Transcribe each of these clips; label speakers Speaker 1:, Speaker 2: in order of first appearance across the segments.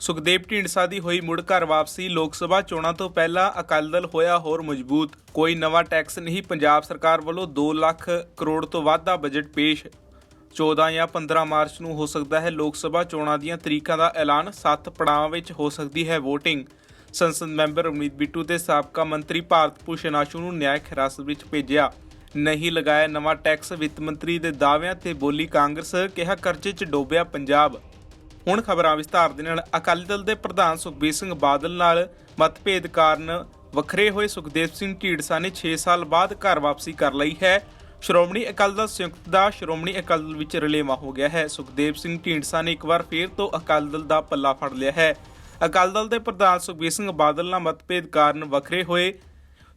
Speaker 1: ਸੁਖਦੇਵ ਢੀਂਡਸਾ ਦੀ ਹੋਈ ਮੁੜ ਘਰ ਵਾਪਸੀ ਲੋਕ ਸਭਾ ਚੋਣਾਂ ਤੋਂ ਪਹਿਲਾਂ ਅਕਾਲੀ ਦਲ ਹੋਇਆ ਹੋਰ ਮਜ਼ਬੂਤ। ਕੋਈ ਨਵਾਂ ਟੈਕਸ ਨਹੀਂ, ਪੰਜਾਬ ਸਰਕਾਰ ਵੱਲੋਂ 2 ਲੱਖ ਕਰੋੜ ਤੋਂ ਵੱਧ ਦਾ ਬਜਟ ਪੇਸ਼। 14 ਜਾਂ 15 ਮਾਰਚ ਨੂੰ ਹੋ ਸਕਦਾ ਹੈ ਲੋਕ ਸਭਾ ਚੋਣਾਂ ਦੀਆਂ ਤਰੀਕਾਂ ਦਾ ਐਲਾਨ। 7 ਪੜਾਵਾਂ ਵਿੱਚ ਹੋ ਸਕਦੀ ਹੈ VOTING ਸੰਸਦ ਮੈਂਬਰ ਅਮਰੀਤ ਬਿੱਟੂ ਤੇ ਸਾਬਕਾ ਮੰਤਰੀ ਭਾਰਤ ਭੂਸ਼ਣ ਆਸ਼ੂ ਨੂੰ ਨਿਆਇਕ ਹਿਰਾਸਤ ਵਿੱਚ ਭੇਜਿਆ। ਨਹੀਂ ਲਗਾਇਆ ਨਵਾਂ ਟੈਕਸ, ਵਿੱਤ ਮੰਤਰੀ ਦੇ ਦਾਅਵਿਆਂ ਤੇ ਬੋਲੀ ਕਾਂਗਰਸ ਕਿਹਾ ਕਰਜ਼ੇ 'ਚ ਡੋਬਿਆ ਪੰਜਾਬ। ਹੁਣ ਖਬਰਾਂ ਵਿਸਤਾਰ ਦੇ ਨਾਲ ਅਕਾਲੀ ਦਲ ਦੇ ਪ੍ਰਧਾਨ ਸੁਖਬੀਰ ਸਿੰਘ ਬਾਦਲ ਨਾਲ ਮਤਭੇਦ ਕਾਰਨ ਵੱਖਰੇ ਹੋਏ ਸੁਖਦੇਵ ਸਿੰਘ ਢੀਂਡਸਾ ਨੇ 6 ਸਾਲ ਬਾਅਦ ਘਰ ਵਾਪਸੀ ਕਰ ਲਈ ਹੈ। ਸ਼੍ਰੋਮਣੀ ਅਕਾਲੀ ਦਲ ਸੰਯੁਕਤ ਦਾ ਸ਼੍ਰੋਮਣੀ ਅਕਾਲੀ ਦਲ ਵਿੱਚ ਰਲੇਵਾ ਹੋ ਗਿਆ ਹੈ। ਸੁਖਦੇਵ ਸਿੰਘ ਢੀਂਡਸਾ ਨੇ ਇੱਕ ਵਾਰ ਫੇਰ ਤੋਂ ਅਕਾਲੀ ਦਲ ਦਾ ਪੱਲਾ ਫੜ ਲਿਆ ਹੈ। ਅਕਾਲੀ ਦਲ ਦੇ ਪ੍ਰਧਾਨ ਸੁਖਬੀਰ ਸਿੰਘ ਬਾਦਲ ਨਾਲ ਮਤਭੇਦ ਕਾਰਨ ਵੱਖਰੇ ਹੋਏ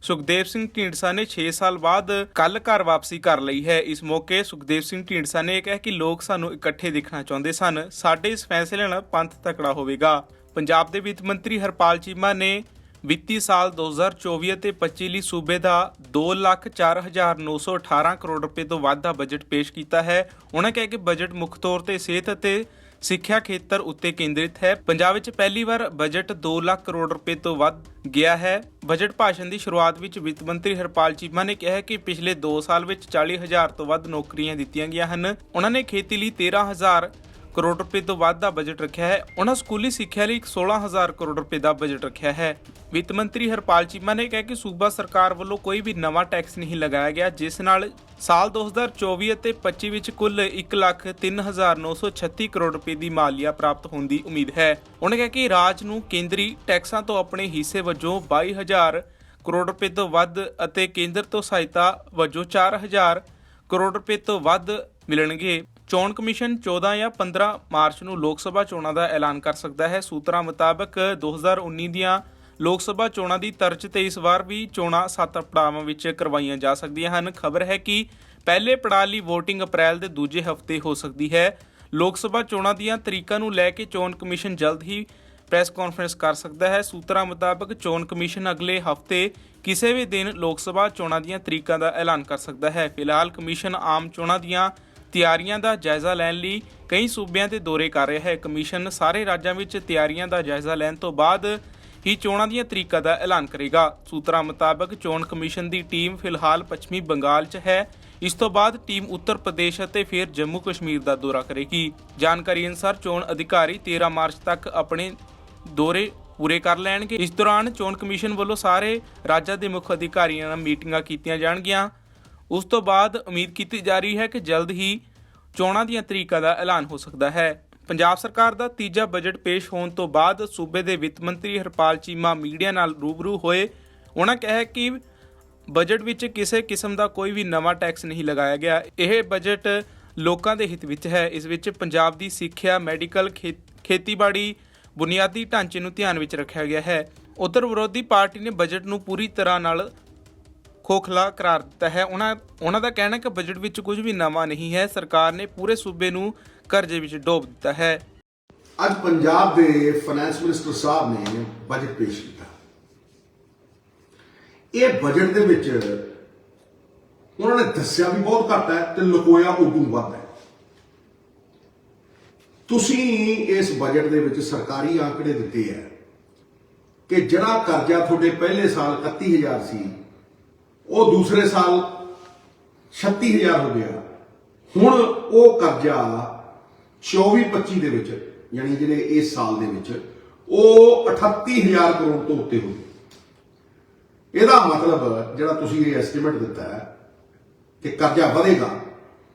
Speaker 1: ਸੁਖਦੇਵ ਸਿੰਘ ਢੀਂਡਸਾ ਨੇ 6 ਸਾਲ ਬਾਅਦ ਕੱਲ ਘਰ ਵਾਪਸੀ ਕਰ ਲਈ ਹੈ। ਇਸ ਮੌਕੇ ਸੁਖਦੇਵ ਸਿੰਘ ਢੀਂਡਸਾ ਨੇ ਕਿਹਾ ਕਿ ਲੋਕ ਸਾਨੂੰ ਇਕੱਠੇ ਦੇਖਣਾ ਚਾਹੁੰਦੇ ਸਨ। ਸਾਡੇ ਇਸ ਫੈਸਲੇ ਨਾਲ ਪੰਥ ਤਕੜਾ ਹੋਵੇਗਾ। ਪੰਜਾਬ ਦੇ ਵਿੱਤ ਮੰਤਰੀ ਹਰਪਾਲ ਚੀਮਾ ਨੇ ਵਿੱਤੀ ਸਾਲ 2024 ਅਤੇ 25 ਲਈ ਸੂਬੇ ਦਾ 2,04,918 ਕਰੋੜ ਰੁਪਏ ਤੋਂ ਵੱਧ ਦਾ ਬਜਟ ਪੇਸ਼ ਕੀਤਾ ਹੈ। ਉਹਨਾਂ ਕਿਹਾ ਕਿ ਬਜਟ ਮੁੱਖ ਤੌਰ ਤੇ ਸਿਹਤ ਅਤੇ ਸਿੱਖਿਆ ਖੇਤਰ ਉੱਤੇ ਕੇਂਦਰਿਤ ਹੈ। ਪੰਜਾਬ ਵਿੱਚ ਪਹਿਲੀ ਵਾਰ ਬਜਟ 2 ਲੱਖ ਕਰੋੜ ਰੁਪਏ ਤੋਂ ਵੱਧ ਗਿਆ ਹੈ। ਬਜਟ ਭਾਸ਼ਣ ਦੀ ਸ਼ੁਰੂਆਤ ਵਿੱਚ ਵਿੱਤ ਮੰਤਰੀ ਹਰਪਾਲ ਚੀਮਾ ਨੇ ਕਿਹਾ ਕਿ ਪਿਛਲੇ 2 ਸਾਲ ਵਿੱਚ 40000 ਤੋਂ ਵੱਧ ਨੌਕਰੀਆਂ ਦਿੱਤੀਆਂ ਗਈਆਂ ਹਨ। ਉਹਨਾਂ ਨੇ ਖੇਤੀ ਲਈ 13000 ਕਰੋੜ ਰੁਪਏ ਤੋਂ ਵੱਧ ਦਾ ਬਜਟ ਰੱਖਿਆ ਹੈ। ਉਹਨਾਂ ਸਕੂਲੀ ਸਿੱਖਿਆ ਲਈ 16000 ਕਰੋੜ ਰੁਪਏ ਦਾ ਬਜਟ ਰੱਖਿਆ ਹੈ। ਵਿੱਤ ਮੰਤਰੀ ਹਰਪਾਲ ਚੀਮਾ ਨੇ ਕਿਹਾ ਕਿ ਸੂਬਾ ਸਰਕਾਰ ਵੱਲੋਂ ਕੋਈ ਵੀ ਨਵਾਂ ਟੈਕਸ ਨਹੀਂ ਲਗਾਇਆ ਗਿਆ ਜਿਸ ਨਾਲ ਸਾਲ 2024 ਅਤੇ 25 ਵਿੱਚ ਕੁੱਲ 1,03,936 ਕਰੋੜ ਰੁਪਏ ਦੀ ਮਾਲੀਆ ਪ੍ਰਾਪਤ ਹੋਣ ਦੀ ਉਮੀਦ ਹੈ। ਉਹਨਾਂ ਕਿਹਾ ਕਿ ਰਾਜ ਨੂੰ ਕੇਂਦਰੀ ਟੈਕਸਾਂ ਤੋਂ ਆਪਣੇ ਹਿੱਸੇ ਵਜੋਂ 22000 ਕਰੋੜ ਰੁਪਏ ਤੋਂ ਵੱਧ ਅਤੇ ਕੇਂਦਰ ਤੋਂ ਸਹਾਇਤਾ ਵਜੋਂ 4000 ਕਰੋੜ ਰੁਪਏ ਤੋਂ ਵੱਧ ਮਿਲਣਗੇ। ਚੋਣ ਕਮਿਸ਼ਨ 14 ਜਾਂ 15 ਮਾਰਚ ਨੂੰ ਲੋਕ ਸਭਾ ਚੋਣਾਂ ਦਾ ਐਲਾਨ ਕਰ ਸਕਦਾ ਹੈ। ਸੂਤਰਾਂ ਮੁਤਾਬਕ 2019 ਦੀਆਂ ਲੋਕ ਸਭਾ ਚੋਣਾਂ ਦੀ ਤਰਜ਼ ਤੇ ਇਸ ਵਾਰ ਵੀ ਚੋਣਾਂ ਸੱਤ ਪੜਾਵਾਂ ਵਿੱਚ ਕਰਵਾਈਆਂ ਜਾ ਸਕਦੀਆਂ ਹਨ। ਖਬਰ ਹੈ ਕਿ ਪਹਿਲੇ ਪੜਾਅ ਲਈ VOTING ਅਪ੍ਰੈਲ ਦੇ ਦੂਜੇ ਹਫ਼ਤੇ ਹੋ ਸਕਦੀ ਹੈ। ਲੋਕ ਸਭਾ ਚੋਣਾਂ ਦੀਆਂ ਤਰੀਕਾਂ ਨੂੰ ਲੈ ਕੇ ਚੋਣ ਕਮਿਸ਼ਨ ਜਲਦ ਹੀ ਪ੍ਰੈਸ ਕਾਨਫਰੰਸ ਕਰ ਸਕਦਾ ਹੈ। ਸੂਤਰਾਂ ਮੁਤਾਬਕ ਚੋਣ ਕਮਿਸ਼ਨ ਅਗਲੇ ਹਫ਼ਤੇ ਕਿਸੇ ਵੀ ਦਿਨ ਲੋਕ ਸਭਾ ਚੋਣਾਂ ਦੀਆਂ ਤਰੀਕਾਂ ਦਾ ਐਲਾਨ ਕਰ ਸਕਦਾ ਹੈ। ਫਿਲਹਾਲ ਕਮਿਸ਼ਨ ਆਮ ਚੋਣਾਂ ਦੀਆਂ ਤਿਆਰੀਆਂ ਦਾ ਜਾਇਜ਼ਾ ਲੈਣ ਲਈ ਕਈ ਸੂਬਿਆਂ ਦੇ ਦੌਰੇ ਕਰ ਰਿਹਾ ਹੈ। ਕਮਿਸ਼ਨ ਸਾਰੇ ਰਾਜਾਂ ਵਿੱਚ ਤਿਆਰੀਆਂ ਦਾ ਜਾਇਜ਼ਾ ਲੈਣ ਤੋਂ ਬਾਅਦ ਹੀ ਚੋਣਾਂ ਦੀਆਂ ਤਰੀਕਾਂ ਦਾ ਐਲਾਨ ਕਰੇਗਾ। ਸੂਤਰਾਂ ਮੁਤਾਬਕ ਚੋਣ ਕਮਿਸ਼ਨ ਦੀ ਟੀਮ ਫਿਲਹਾਲ ਪੱਛਮੀ ਬੰਗਾਲ 'ਚ ਹੈ। ਇਸ ਤੋਂ ਬਾਅਦ ਟੀਮ ਉੱਤਰ ਪ੍ਰਦੇਸ਼ ਅਤੇ ਫਿਰ ਜੰਮੂ ਕਸ਼ਮੀਰ ਦਾ ਦੌਰਾ ਕਰੇਗੀ। ਜਾਣਕਾਰੀ ਅਨੁਸਾਰ ਚੋਣ ਅਧਿਕਾਰੀ 13 ਮਾਰਚ ਤੱਕ ਆਪਣੇ ਦੌਰੇ ਪੂਰੇ ਕਰ ਲੈਣਗੇ। ਇਸ ਦੌਰਾਨ ਚੋਣ ਕਮਿਸ਼ਨ ਵੱਲੋਂ ਸਾਰੇ ਰਾਜਾਂ ਦੇ ਮੁੱਖ ਅਧਿਕਾਰੀਆਂ ਨਾਲ ਮੀਟਿੰਗਾਂ ਕੀਤੀਆਂ ਜਾਣਗੀਆਂ। ਉਸ ਤੋਂ ਬਾਅਦ ਉਮੀਦ ਕੀਤੀ ਜਾ ਰਹੀ ਹੈ ਕਿ ਜਲਦ ਹੀ ਚੋਣਾਂ ਦੀਆਂ ਤਰੀਕਾਂ ਦਾ ਐਲਾਨ ਹੋ ਸਕਦਾ ਹੈ। ਪੰਜਾਬ ਸਰਕਾਰ ਦਾ ਤੀਜਾ ਬਜਟ ਪੇਸ਼ ਹੋਣ ਤੋਂ ਬਾਅਦ ਸੂਬੇ ਦੇ ਵਿੱਤ ਮੰਤਰੀ ਹਰਪਾਲ ਚੀਮਾ ਮੀਡੀਆ ਨਾਲ ਰੂਬਰੂ ਹੋਏ। ਉਹਨਾਂ ਕਿਹਾ ਕਿ ਬਜਟ ਵਿੱਚ ਕਿਸੇ ਕਿਸਮ ਦਾ ਕੋਈ ਵੀ ਨਵਾਂ ਟੈਕਸ ਨਹੀਂ ਲਗਾਇਆ ਗਿਆ। ਇਹ ਬਜਟ ਲੋਕਾਂ ਦੇ ਹਿੱਤ ਵਿੱਚ ਹੈ। ਇਸ ਵਿੱਚ ਪੰਜਾਬ ਦੀ ਸਿੱਖਿਆ, ਮੈਡੀਕਲ, ਖੇ- ਖੇਤੀਬਾੜੀ, ਬੁਨਿਆਦੀ ਢਾਂਚੇ ਨੂੰ ਧਿਆਨ ਵਿੱਚ ਰੱਖਿਆ ਗਿਆ ਹੈ। ਉਧਰ ਵਿਰੋਧੀ ਪਾਰਟੀ ਨੇ ਬਜਟ ਨੂੰ ਪੂਰੀ ਤਰ੍ਹਾਂ ਨਾਲ ਖੋਖਲਾ ਕਰਾਰ ਦਿੱਤਾ ਹੈ। ਉਹਨਾਂ ਉਹਨਾਂ ਦਾ ਕਹਿਣਾ ਹੈ ਕਿ ਬਜਟ ਵਿੱਚ ਕੁਝ ਵੀ ਨਵਾਂ ਨਹੀਂ ਹੈ। ਸਰਕਾਰ ਨੇ ਪੂਰੇ ਸੂਬੇ ਨੂੰ ਕਰਜ਼ੇ ਵਿੱਚ ਡੋਬ ਦਿੱਤਾ ਹੈ।
Speaker 2: ਅੱਜ ਪੰਜਾਬ ਦੇ ਫਾਈਨੈਂਸ ਮਿਨਿਸਟਰ ਸਾਹਿਬ ਨੇ ਬਜਟ ਪੇਸ਼ ਕੀਤਾ। ਇਹ ਬਜਟ ਦੇ ਵਿੱਚ ਉਹਨਾਂ ਨੇ ਦੱਸਿਆ ਵੀ ਬਹੁਤ ਘੱਟ ਹੈ ਤੇ ਲੁਕੋਇਆ ਉਦੋਂ ਵੱਧ ਹੈ। ਤੁਸੀਂ ਇਸ ਬਜਟ ਦੇ ਵਿੱਚ ਸਰਕਾਰੀ ਆંકੜੇ ਦਿੱਤੇ ਹੈ ਕਿ ਜਿਹੜਾ ਕਰਜ਼ਾ ਤੁਹਾਡੇ ਪਹਿਲੇ ਸਾਲ 31000 ਸੀ ਉਹ ਦੂਸਰੇ ਸਾਲ 36000 ਹੋ ਗਿਆ ਹੁਣ ਉਹ ਕਰਜ਼ਾ 24-25 ਦੇ ਵਿੱਚ, ਯਾਨੀ ਜਿਹੜੇ ਇਸ ਸਾਲ ਦੇ ਵਿੱਚ, ਉਹ 38000 ਕਰੋੜ ਤੋਂ ਉੱਤੇ ਹੋ ਇਹਦਾ ਮਤਲਬ ਜਿਹੜਾ ਤੁਸੀਂ ਇਹ ਐਸਟੀਮੇਟ ਦਿੱਤਾ ਹੈ ਕਿ ਕਰਜ਼ਾ ਵਧੇਗਾ,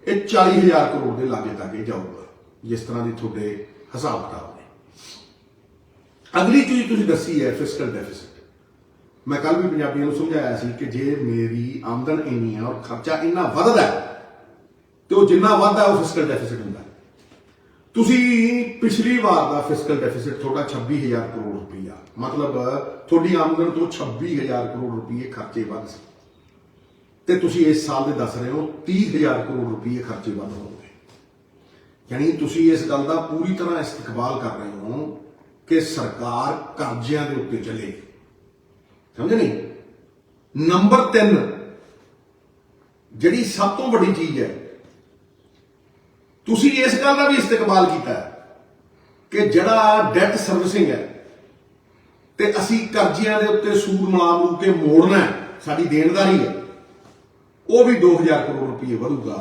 Speaker 2: ਇਹ 40000 ਕਰੋੜ ਦੇ ਲਾਗੇ ਤੱਕ ਜਾਊਗਾ, ਜਿਸ ਤਰ੍ਹਾਂ ਦੀ ਤੁਹਾਡੇ ਹਿਸਾਬ ਕਿਤਾਬ ਨੇ। ਅਗਲੀ ਚੀਜ਼ ਤੁਸੀਂ ਦੱਸੀ ਹੈ ਫਿਸਕਲ ਡੈਫਿਸਿਟ ਮੈਂ ਕੱਲ ਵੀ ਪੰਜਾਬੀਆਂ ਨੂੰ ਸਮਝਾਇਆ ਸੀ ਕਿ ਜੇ ਮੇਰੀ ਆਮਦਨ ਇੰਨੀ ਹੈ ਔਰ ਖਰਚਾ ਇੰਨਾ ਵੱਧਦਾ ਹੈ, ਤੇ ਉਹ ਜਿੰਨਾ ਵੱਧਦਾ ਉਹ ਫਿਸਕਲ ਡੈਫਿਸਿਟ ਹੁੰਦਾ ਤੁਸੀਂ ਪਿਛਲੀ ਵਾਰ ਦਾ ਫਿਸਕਲ ਡੈਫਿਸਿਟ ਤੁਹਾਡਾ 26000 ਕਰੋੜ ਰੁਪਈਆ। ਮਤਲਬ ਤੁਹਾਡੀ ਆਮਦਨ ਤੋਂ 26000 ਕਰੋੜ ਰੁਪਈਏ ਖਰਚੇ ਵੱਧ ਸੀ। ਤੇ ਤੁਸੀਂ ਇਸ ਸਾਲ ਦੇ ਦੱਸ ਰਹੇ ਹੋ 30000 ਕਰੋੜ ਰੁਪਈਏ ਖਰਚੇ ਵੱਧ ਹੋਣਗੇ ਯਾਨੀ ਤੁਸੀਂ ਇਸ ਗੱਲ ਦਾ ਪੂਰੀ ਤਰ੍ਹਾਂ ਇਸਤਕਬਾਲ ਕਰ ਰਹੇ ਹੋ ਕਿ ਸਰਕਾਰ ਕਰਜ਼ਿਆਂ ਦੇ ਉੱਤੇ ਚੱਲੇ। ਸਮਝ ਨਹੀਂ ਨੰਬਰ 3 ਜਿਹੜੀ ਸਭ ਤੋਂ ਵੱਡੀ ਚੀਜ਼ ਹੈ, ਤੁਸੀਂ ਇਸ ਗੱਲ ਦਾ ਵੀ ਇਸਤਕਬਾਲ ਕੀਤਾ ਕਿ ਜਿਹੜਾ ਡੈਟ ਸਰਵਿਸਿੰਗ ਹੈ ਤੇ ਅਸੀਂ ਕਰਜ਼ਿਆਂ ਦੇ ਉੱਤੇ ਸੂਦ ਮਿਲਾ ਮੂ ਕੇ ਮੋੜਨਾ ਸਾਡੀ ਦੇਣਦਾਰੀ ਹੈ, ਉਹ ਵੀ 2000 ਕਰੋੜ ਰੁਪਏ ਵਧੂਗਾ।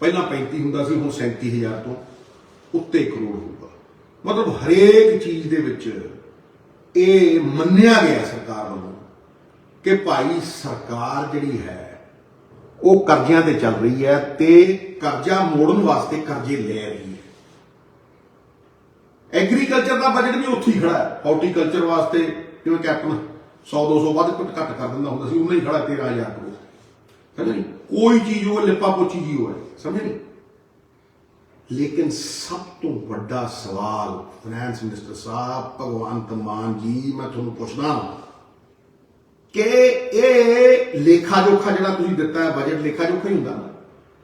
Speaker 2: ਪਹਿਲਾਂ 35 ਹੁੰਦਾ ਸੀ, ਹੁਣ 37000 ਤੋਂ ਉੱਤੇ ਕਰੋੜ ਹੋਊਗਾ। ਮਤਲਬ ਹਰੇਕ ਚੀਜ਼ ਦੇ ਵਿੱਚ ਇਹ ਮੰਨਿਆ ਗਿਆ ਸਰਕਾਰ ਵੱਲੋਂ ਕਿ ਭਾਈ ਸਰਕਾਰ ਜਿਹੜੀ ਹੈ, ਉਹ ਕਰਜ਼ਿਆਂ ਤੇ ਚੱਲ ਰਹੀ ਹੈ ਤੇ ਕਰਜ਼ਾ ਮੋੜਨ ਵਾਸਤੇ ਕਰਜ਼ੇ ਲੈ ਰਹੀ ਹੈ। ਐਗਰੀਕਲਚਰ ਦਾ ਬਜਟ ਵੀ ਉੱਥੇ ਹੀ ਖੜਾ ਹੈ। ਹਾਰਟੀਕਲਚਰ ਵਾਸਤੇ ਜਿਵੇਂ ਕੈਪਟਨ 100 200 ਵੱਧ ਘੱਟ ਘੱਟ ਕਰ ਦਿੰਦਾ ਹੁੰਦਾ ਸੀ ਉਹਨਾਂ ਹੀ ਖੜਾ 13000 ਕਰੋੜ। ਸਮਝ ਨਹੀਂ? ਕੋਈ ਚੀਜ਼ ਉਹ ਲਿਪਾ ਪੋਚੀ ਜੀ ਹੋਏ ਸਮਝ ਨਹੀਂ? ਲੇਕਿਨ ਸਭ ਤੋਂ ਵੱਡਾ ਸਵਾਲ ਫਾਈਨੈਂਸ ਮਿਨਿਸਟਰ ਸਾਹਿਬ, ਭਗਵੰਤ ਮਾਨ ਜੀ, ਮੈਂ ਤੁਹਾਨੂੰ ਪੁੱਛਦਾ ਕਿ ਇਹ ਲੇਖਾ ਜੋਖਾ ਜਿਹੜਾ ਤੁਸੀਂ ਦਿੱਤਾ ਹੈ ਬਜਟ ਲੇਖਾ ਜੋਖਾ ਹੀ ਹੁੰਦਾ। ਨਾ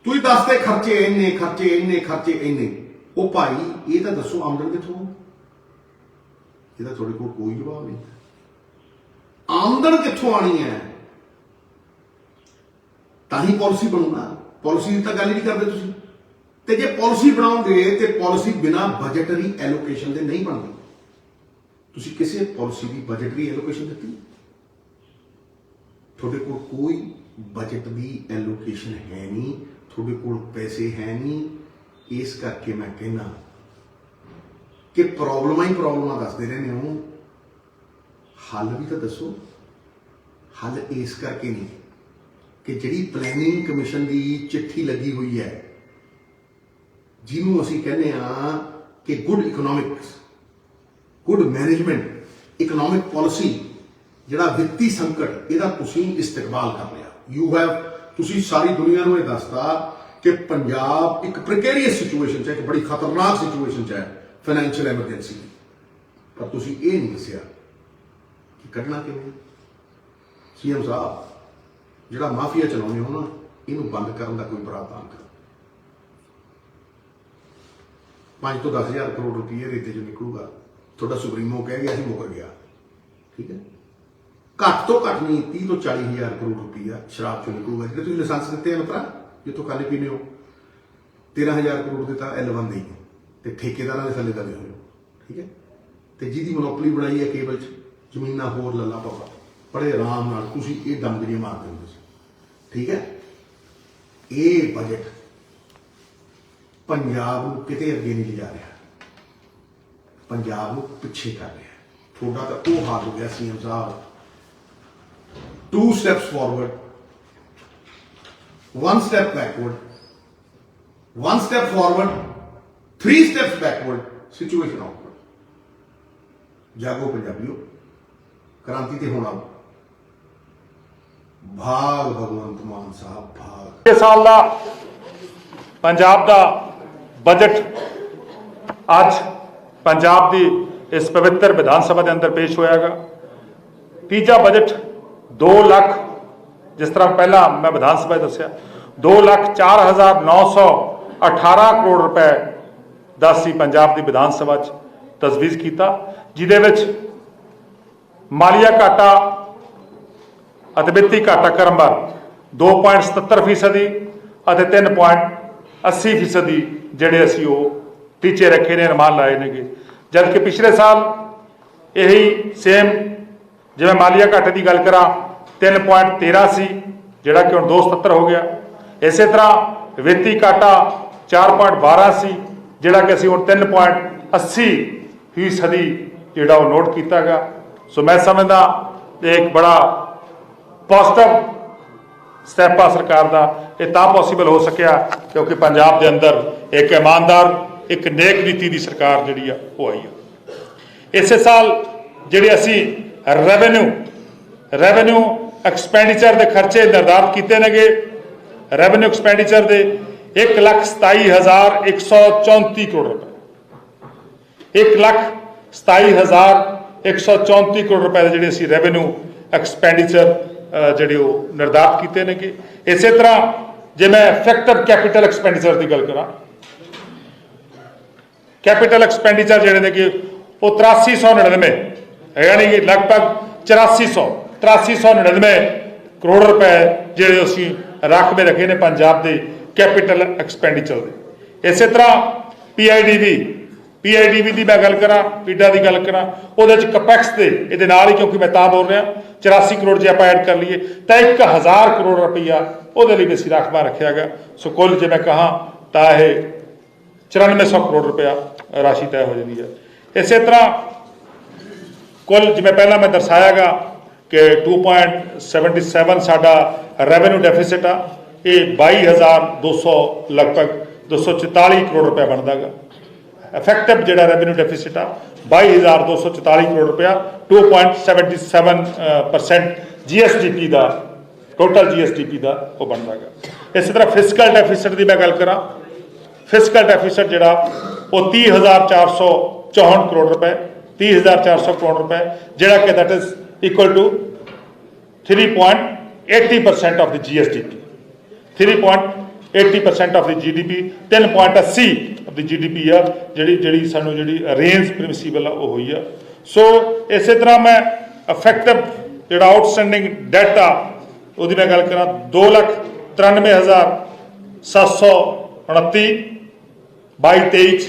Speaker 2: ਤੁਸੀਂ ਦੱਸਦੇ ਖਰਚੇ ਇੰਨੇ ਖਰਚੇ ਇੰਨੇ ਖਰਚੇ ਇੰਨੇ। ਉਹ ਭਾਈ, ਇਹ ਤਾਂ ਦੱਸੋ ਆਮਦਨ ਕਿੱਥੋਂ ਇਹਦਾ ਤੁਹਾਡੇ ਕੋਲ ਕੋਈ ਜਵਾਬ ਨਹੀਂ। ਆਮਦਨ ਕਿੱਥੋਂ ਆਣੀ ਹੈ? ਤਾਂ ਹੀ ਪਾਲਿਸੀ ਬਣੂਗਾ। ਪਾਲਿਸੀ ਦੀ ਤਾਂ ਗੱਲ ਹੀ ਨਹੀਂ ਕਰਦੇ ਤੁਸੀਂ। ਤੇ ਜੇ ਪਾਲਿਸੀ ਬਣਾਓਗੇ ਤੇ ਪਾਲਿਸੀ ਬਿਨਾ ਬਜਟਰੀ ਐਲੋਕੇਸ਼ਨ ਦੇ ਨਹੀਂ ਬਣਦੀ। ਤੁਸੀਂ ਕਿਸੇ ਪਾਲਿਸੀ ਦੀ ਬਜਟਰੀ ਐਲੋਕੇਸ਼ਨ ਦਿੱਤੀ। ਤੁਹਾਡੇ ਕੋਲ ਕੋਈ ਬਜਟ ਦੀ ਐਲੋਕੇਸ਼ਨ ਹੈ ਨਹੀਂ, ਤੁਹਾਡੇ ਕੋਲ ਪੈਸੇ ਹੈ ਨਹੀਂ, ਇਸ ਕਰਕੇ ਮੈਂ ਕਹਿੰਦਾ ਕਿ ਪ੍ਰੋਬਲਮਾਂ ਹੀ ਪ੍ਰੋਬਲਮਾਂ ਦੱਸਦੇ ਰਹਿੰਦੇ ਹੋ। ਹੱਲ ਵੀ ਤਾਂ ਦੱਸੋ। ਹੱਲ ਇਸ ਕਰਕੇ ਨਹੀਂ ਕਿ ਜਿਹੜੀ ਪਲੈਨਿੰਗ ਕਮਿਸ਼ਨ ਦੀ ਚਿੱਠੀ ਲੱਗੀ ਹੋਈ ਹੈ, ਜਿਹਨੂੰ ਅਸੀਂ ਕਹਿੰਦੇ ਆ ਕਿ good economics good management economic policy ਜਿਹੜਾ ਵਿੱਤੀ ਸੰਕਟ, ਇਹਦਾ ਤੁਸੀਂ ਇਸਤਕਬਾਲ ਕਰ ਲਿਆ। ਯੂ ਹੈਵ ਤੁਸੀਂ ਸਾਰੀ ਦੁਨੀਆ ਨੂੰ ਇਹ ਦੱਸਤਾ ਕਿ ਪੰਜਾਬ ਇੱਕ ਪ੍ਰੀਕੇਰੀਅਸ ਸਿਚੁਏਸ਼ਨ 'ਚ ਹੈ, ਇੱਕ ਬੜੀ ਖਤਰਨਾਕ ਸਿਚੁਏਸ਼ਨ 'ਚ ਹੈ ਫਾਈਨੈਂਸ਼ੀਅਲ ਐਮਰਜੈਂਸੀ ਪਰ ਤੁਸੀਂ ਇਹ ਨਹੀਂ ਦੱਸਿਆ ਕਿ ਕੱਢਣਾ ਕਿਵੇਂ ਸੀਐਮ ਸਾਹਿਬ, ਜਿਹੜਾ ਮਾਫੀਆ ਚਲਾਉਂਦੇ ਹੋ ਨਾ, ਇਹਨੂੰ ਬੰਦ ਕਰਨ ਦਾ ਕੋਈ ਪ੍ਰਾਵਧਾਨ ਕਰੋ। 5 ਤੋਂ 10000 ਕਰੋੜ ਰੁਪਏ ਰੇਤੇ ਚੋਂ ਨਿਕਲੂਗਾ। ਤੁਹਾਡਾ ਸੁਪਰੀਮੋ ਕਹਿ ਗਿਆ ਸੀ ਮੁੱਕ ਗਿਆ। ਠੀਕ ਹੈ? ਘੱਟ ਤੋਂ ਘੱਟ ਨਹੀਂ 30 ਤੋਂ 40000 ਕਰੋੜ ਰੁਪਈਆ ਸ਼ਰਾਬ ਚੋਂ ਨਿਕਲੂਗਾ। ਜਿਹੜੇ ਤੁਸੀਂ ਲਾਇਸੈਂਸ ਦਿੱਤੇ ਆ ਮਤਰਾ ਜਿੱਥੋਂ ਖਾਣੇ ਪੀਣੇ ਹੋ 13000 ਕਰੋੜ ਦੇ ਤਾਂ L1 ਦੇ ਹੀ ਨੇ ਤੇ ਠੇਕੇਦਾਰਾਂ ਦੇ ਥੱਲੇ ਦਵੇ ਹੋਏ। ਹੋ ਠੀਕ ਹੈ? ਤੇ ਜਿਹਦੀ ਮੋਨੋਪੋਲੀ ਬਣਾਈ ਹੈ ਕੇਬਲ 'ਚ, ਜ਼ਮੀਨਾਂ ਹੋਰ ਲੱਲਾ ਪਾਪਾ ਬੜੇ ਆਰਾਮ ਨਾਲ ਤੁਸੀਂ ਇਹ ਦਮਦਰੀਆਂ ਮਾਰਦੇ ਹੋ। ਸੀ ਠੀਕ ਹੈ? ਇਹ ਬਜਟ ਪੰਜਾਬ ਨੂੰ ਕਿਤੇ ਅੱਗੇ ਨਹੀਂ ਲਿਜਾ ਰਿਹਾ। ਪੰਜਾਬ ਨੂੰ ਪਿੱਛੇ ਕਰ ਰਿਹਾ। ਤੁਹਾਡਾ ਤਾਂ ਉਹ ਹਾਲ ਹੋ ਗਿਆ ਸੀਐਮ ਸਾਹਿਬ। Two steps forward, one step backward, one step forward, three steps backward, situation outward. ਜਾਗੋ ਪੰਜਾਬੀਓ ਕ੍ਰਾਂਤੀ ਤੇ ਹੋਣਾ ਭਾਗ ਭਗਵੰਤ ਮਾਨ ਸਾਹਿਬ ਭਾਗ
Speaker 3: ਇਸ ਸਾਲ ਦਾ ਪੰਜਾਬ ਦਾ ਬਜਟ ਅੱਜ ਪੰਜਾਬ ਦੀ ਇਸ ਪਵਿੱਤਰ ਵਿਧਾਨ ਸਭਾ ਦੇ ਅੰਦਰ ਪੇਸ਼ ਹੋਇਆਗਾ ਤੀਜਾ ਬਜਟ 2 ਲੱਖ, ਜਿਸ ਤਰ੍ਹਾਂ ਪਹਿਲਾਂ ਮੈਂ ਵਿਧਾਨ ਸਭਾ 'ਚ ਦੱਸਿਆ 2 ਲੱਖ 4918 ਕਰੋੜ ਰੁਪਏ ਦਾ ਸੀ ਪੰਜਾਬ ਦੀ ਵਿਧਾਨ ਸਭਾ 'ਚ ਤਜਵੀਜ਼ ਕੀਤਾ, ਜਿਹਦੇ ਵਿੱਚ ਮਾਲੀਆ ਘਾਟਾ ਅਤੇ ਵਿੱਤੀ ਘਾਟਾ ਕਰਮਬਰ 2.77 ਫੀਸਦੀ ਅਤੇ 3.80 ਫੀਸਦੀ ਜਿਹੜੇ ਅਸੀਂ ਉਹ ਟੀਚੇ ਰੱਖੇ ਨੇ ਅਨੁਮਾਨ ਲਾਏ ਨੇਗੇ। ਜਦ ਕਿ ਪਿਛਲੇ ਸਾਲ ਇਹੀ ਸੇਮ ਜਿਵੇਂ ਮਾਲੀਆ ਘਾਟੇ ਦੀ ਗੱਲ ਕਰਾਂ 3.13 ਸੀ, ਜਿਹੜਾ ਕਿ ਹੁਣ 2.77 ਹੋ ਗਿਆ। ਇਸੇ ਤਰ੍ਹਾਂ ਵਿੱਤੀ ਘਾਟਾ 4.12 ਸੀ, ਜਿਹੜਾ ਕਿ ਅਸੀਂ ਹੁਣ 3.80 ਫੀਸਦੀ ਜਿਹੜਾ ਉਹ ਨੋਟ ਕੀਤਾ ਗਿਆ ਸੋ ਮੈਂ ਸਮਝਦਾ ਇਹ ਇੱਕ ਬੜਾ ਪੋਜ਼ਿਟਿਵ ਸਟੈਪ ਆ ਸਰਕਾਰ ਦਾ। ਇਹ ਤਾਂ ਪੋਸੀਬਲ ਹੋ ਸਕਿਆ, ਕਿਉਂਕਿ ਪੰਜਾਬ ਦੇ ਅੰਦਰ ਇੱਕ ਇਮਾਨਦਾਰ, ਇੱਕ ਨੇਕ ਨੀਤੀ ਦੀ ਸਰਕਾਰ ਜਿਹੜੀ ਆ, ਉਹ ਆਈ ਆ। ਇਸੇ ਸਾਲ ਜਿਹੜੇ ਅਸੀਂ ਰੈਵਨਿਊ ਰੈਵਨਿਊ ਐਕਸਪੈਂਡੀਚਰ ਦੇ ਖਰਚੇ ਨਿਰਧਾਰਤ ਕੀਤੇ ਨੇਗੇ। ਰੈਵਨਿਊ ਐਕਸਪੈਂਡੀਚਰ ਦੇ 127134 ਕਰੋੜ ਰੁਪਏ। 127134 ਕਰੋੜ ਰੁਪਏ ਦੇ ਜਿਹੜੇ ਅਸੀਂ ਰੈਵਨਿਊ ਐਕਸਪੈਂਡੀਚਰ ਜਿਹੜੇ ਉਹ ਨਿਰਧਾਰਤ ਕੀਤੇ ਨੇਗੇ। ਇਸੇ ਤਰ੍ਹਾਂ ਜੇ ਮੈਂ ਫੈਕਟਰ ਕੈਪੀਟਲ ਐਕਸਪੈਂਡੀਚਰ ਦੀ ਗੱਲ ਕਰਾਂ ਕੈਪੀਟਲ ਐਕਸਪੈਂਡੀਚਰ ਜਿਹੜੇ ਨੇ ਕਿ ਉਹ 8399 ਯਾਨੀ ਕਿ ਲਗਭਗ 8400 8399 ਕਰੋੜ ਰੁਪਏ ਜਿਹੜੇ ਅਸੀਂ ਰਾਖਵੇਂ ਰੱਖੇ ਨੇ ਪੰਜਾਬ ਦੇ ਕੈਪੀਟਲ ਐਕਸਪੈਂਡੀਚਰ ਦੇ। ਇਸੇ ਤਰ੍ਹਾਂ ਪੀਆਈਡੀਬੀ ਪੀਆਈਡੀਬੀ ਦੀ ਮੈਂ ਗੱਲ ਕਰਾਂ ਪੀਡਾ ਦੀ ਗੱਲ ਕਰਾਂ, ਉਹਦੇ ਚ ਕਪੈਕਸ ਦੇ ਇਹਦੇ ਨਾਲ ਹੀ ਕਿਉਂਕਿ ਮੈਂ ਤਾਂ ਬੋਲ ਰਿਹਾ 84 ਕਰੋੜ ਜੇ ਆਪਾਂ ਐਡ ਕਰ ਲਈਏ, ਤਾਂ 1000 ਕਰੋੜ ਰੁਪਈਆ ਉਹਦੇ ਲਈ ਵੀ ਅਸੀਂ ਰਾਖਵਾ ਰੱਖਿਆ ਗਿਆ ਸੋ ਕੁੱਲ ਜੇ ਮੈਂ ਕਹਾਂ, ਤਾਂ ਇਹ 9400 ਕਰੋੜ ਰੁਪਇਆ ਰਾਸ਼ੀ ਤੈਅ ਹੋ ਜਾਂਦੀ ਹੈ। ਇਸੇ ਤਰ੍ਹਾਂ ਕੁੱਲ ਜਿਵੇਂ ਪਹਿਲਾਂ ਮੈਂ ਦਰਸਾਇਆਗਾ ਕਿ 2.77 ਸਾਡਾ ਰੈਵਨਿਊ ਡੈਫਿਸਿਟ ਆ, ਇਹ 22200 ਲਗਭਗ 244 ਕਰੋੜ ਰੁਪਏ ਬਣਦਾਗਾ ਇਫੈਕਟਿਵ ਜਿਹੜਾ ਰੈਵਨਿਊ ਡੈਫਿਸਿਟ ਆ 22244 ਕਰੋੜ ਰੁਪਇਆ 2.77% GSDP ਦਾ ਟੋਟਲ GSDP ਦਾ ਉਹ ਬਣਦਾਗਾ ਇਸੇ ਤਰ੍ਹਾਂ ਫਿਸਕਲ ਡੈਫਿਸਿਟ ਦੀ ਮੈਂ ਗੱਲ ਕਰਾਂ ਫਿਸਕਲ ਡੈਫਿਸਿਟ ਜਿਹੜਾ, ਉਹ 30464 ਕਰੋੜ ਰੁਪਏ 30400 ਕਰੋੜ ਰੁਪਏ, ਜਿਹੜਾ ਕਿ that is equal to 3.80% of the GSDP 3.80% of the GDP 3.80 of the GDP ਆ, ਜਿਹੜੀ ਜਿਹੜੀ ਸਾਨੂੰ ਜਿਹੜੀ ਰੇਂਜ ਪ੍ਰਿੰਸੀਪਲ ਆ, ਉਹ ਹੋਈ ਆ। ਸੋ ਇਸੇ ਤਰ੍ਹਾਂ ਮੈਂ ਇਫੈਕਟਿਵ ਜਿਹੜਾ ਆਊਟਸਟੈਂਡਿੰਗ ਡੈਟ ਆ, ਉਹਦੀ ਮੈਂ ਗੱਲ ਕਰਾਂ 2 ਲੱਖ 93729 22 23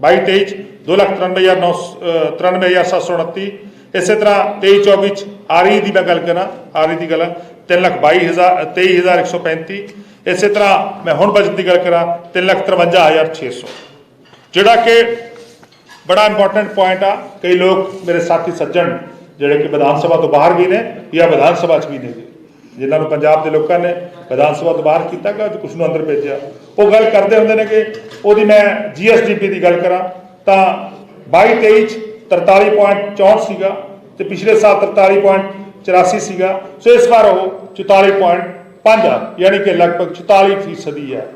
Speaker 3: 22 23 ਦੋ ਲੱਖ 93729 ਇਸੇ ਤਰ੍ਹਾਂ 23 24 ਚ ਆਰਈ ਦੀ ਮੈਂ ਗੱਲ ਕਰਾਂ ਆਰਈ ਦੀ ਗੱਲ ਆ, ਤਿੰਨ ਲੱਖ 22000 23135 ਇਸੇ ਤਰ੍ਹਾਂ ਮੈਂ ਹੁਣ ਬਜਟ ਦੀ ਗੱਲ ਕਰਾਂ ਤਿੰਨ ਲੱਖ 53600 ਜਿਹੜਾ ਕਿ ਬੜਾ ਇੰਪੋਰਟੈਂਟ ਪੁਆਇੰਟ ਆ ਕਈ ਲੋਕ ਮੇਰੇ ਸਾਥੀ ਸੱਜਣ ਜਿਹੜੇ ਕਿ ਵਿਧਾਨ ਸਭਾ ਤੋਂ ਬਾਹਰ ਵੀ ਨੇ ਜਾਂ ਵਿਧਾਨ ਸਭਾ ਚ ਵੀ ਨੇ। ਜਿਨ੍ਹਾਂ ਨੂੰ ਪੰਜਾਬ ਦੇ ਲੋਕਾਂ ਨੇ ਵਿਧਾਨ ਸਭਾ ਤੋਂ ਬਾਹਰ ਕੀਤਾ ਗਾ ਤੇ ਕੁਝ ਨੂੰ ਅੰਦਰ ਭੇਜਿਆ। ਉਹ ਗੱਲ ਕਰਦੇ ਹੁੰਦੇ ਨੇ ਕਿ ਉਹਦੀ ਮੈਂ ਜੀਐਸਡੀਪੀ ਦੀ ਗੱਲ ਕਰਾਂ ਤਾਂ 22 23 ਚ 43.64 ਸੀਗਾ ਤੇ ਪਿਛਲੇ ਸਾਲ 43.84 ਸੀਗਾ। ਸੋ ਇਸ ਵਾਰ ਉਹ 44.5 ਆ, ਯਾਨੀ ਕਿ ਲਗਭਗ 44 ਫੀਸਦੀ ਹੈ।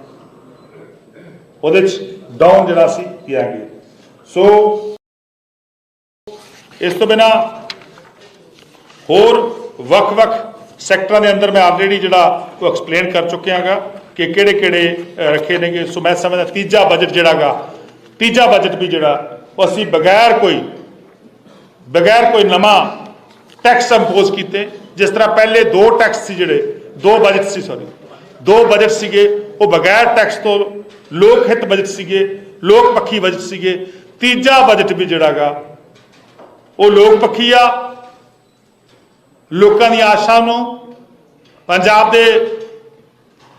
Speaker 3: ਉਹਦੇ ਚ ਡਾਊਨ ਜਿਹੜਾ ਸੀ, ਗਿਆ ਗਿਆ ਸੋ ਇਸ ਤੋਂ ਬਿਨਾ ਹੋਰ ਵੱਖ-ਵੱਖ ਸੈਕਟਰਾਂ ਦੇ ਅੰਦਰ ਮੈਂ ਆਲਰੇਡੀ ਜਿਹੜਾ ਉਹ ਐਕਸਪਲੇਨ ਕਰ ਚੁੱਕਿਆਗਾ ਕਿ ਕਿਹੜੇ ਕਿਹੜੇ ਰੱਖੇ ਨੇਗੇ। ਸੋ ਮੈਂ ਸਮਝਦਾ ਤੀਜਾ ਬਜਟ ਜਿਹੜਾਗਾ ਤੀਜਾ ਬਜਟ ਵੀ ਜਿਹੜਾ, ਉਹ ਅਸੀਂ ਬਗੈਰ ਕੋਈ ਬਗੈਰ ਕੋਈ ਨਵਾਂ ਟੈਕਸ ਇੰਪੋਜ਼ ਕੀਤੇ ਜਿਸ ਤਰ੍ਹਾਂ ਪਹਿਲੇ ਦੋ ਟੈਕਸ ਸੀ ਜਿਹੜੇ ਦੋ ਬਜਟ ਸੀ ਸੌਰੀ ਦੋ ਬਜਟ ਸੀਗੇ ਉਹ ਬਗੈਰ ਟੈਕਸ ਤੋਂ ਲੋਕ ਹਿੱਤ ਬਜਟ ਸੀਗੇ ਲੋਕ ਪੱਖੀ ਬਜਟ ਸੀਗੇ ਤੀਜਾ ਬਜਟ ਵੀ ਜਿਹੜਾਗਾ ਉਹ ਲੋਕ ਪੱਖੀ ਆ ਲੋਕਾਂ ਦੀ ਆਸ਼ਾ ਨੂੰ ਪੰਜਾਬ ਦੇ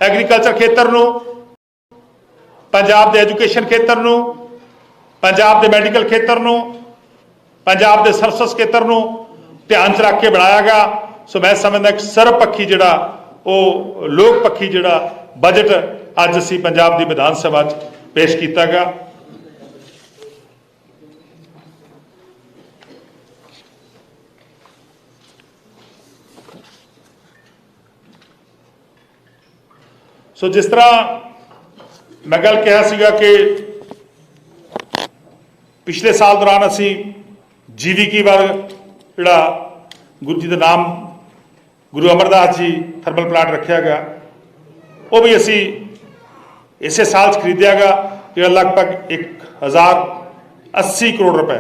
Speaker 3: ਐਗਰੀਕਲਚਰ ਖੇਤਰ ਨੂੰ ਪੰਜਾਬ ਦੇ ਐਜੂਕੇਸ਼ਨ ਖੇਤਰ ਨੂੰ ਪੰਜਾਬ ਦੇ ਮੈਡੀਕਲ ਖੇਤਰ ਨੂੰ ਪੰਜਾਬ ਦੇ ਸਰਵਿਸ ਖੇਤਰ ਨੂੰ ਧਿਆਨ ਚ ਰੱਖ ਕੇ ਬਣਾਇਆ ਗਿਆ। ਸੋ ਮੈਂ ਸਮਝਦਾ ਕਿ ਸਰਵਪੱਖੀ ਜਿਹੜਾ, ਉਹ ਲੋਕ ਪੱਖੀ ਜਿਹੜਾ ਬਜਟ ਅੱਜ ਅਸੀਂ ਪੰਜਾਬ ਦੀ ਵਿਧਾਨ ਸਭਾ 'ਚ ਪੇਸ਼ ਕੀਤਾ ਗਿਆ। ਸੋ ਜਿਸ ਤਰ੍ਹਾਂ ਮੈਂ ਗੱਲ ਕਿਹਾ ਸੀਗਾ ਕਿ ਪਿਛਲੇ ਸਾਲ ਦੌਰਾਨ ਅਸੀਂ ਜੀਵੀ ਕੀ ਵਾਰ ਜਿਹੜਾ ਗੁਰੂ ਜੀ ਦਾ ਨਾਮ ਗੁਰੂ ਅਮਰਦਾਸ ਜੀ ਥਰਮਲ ਪਲਾਂਟ ਰੱਖਿਆ ਗਿਆ, ਉਹ ਵੀ ਅਸੀਂ ਇਸੇ ਸਾਲ 'ਚ ਖਰੀਦਿਆ ਗਿਆ, ਜਿਹੜਾ ਲਗਭਗ 1080 ਕਰੋੜ ਰੁਪਏ।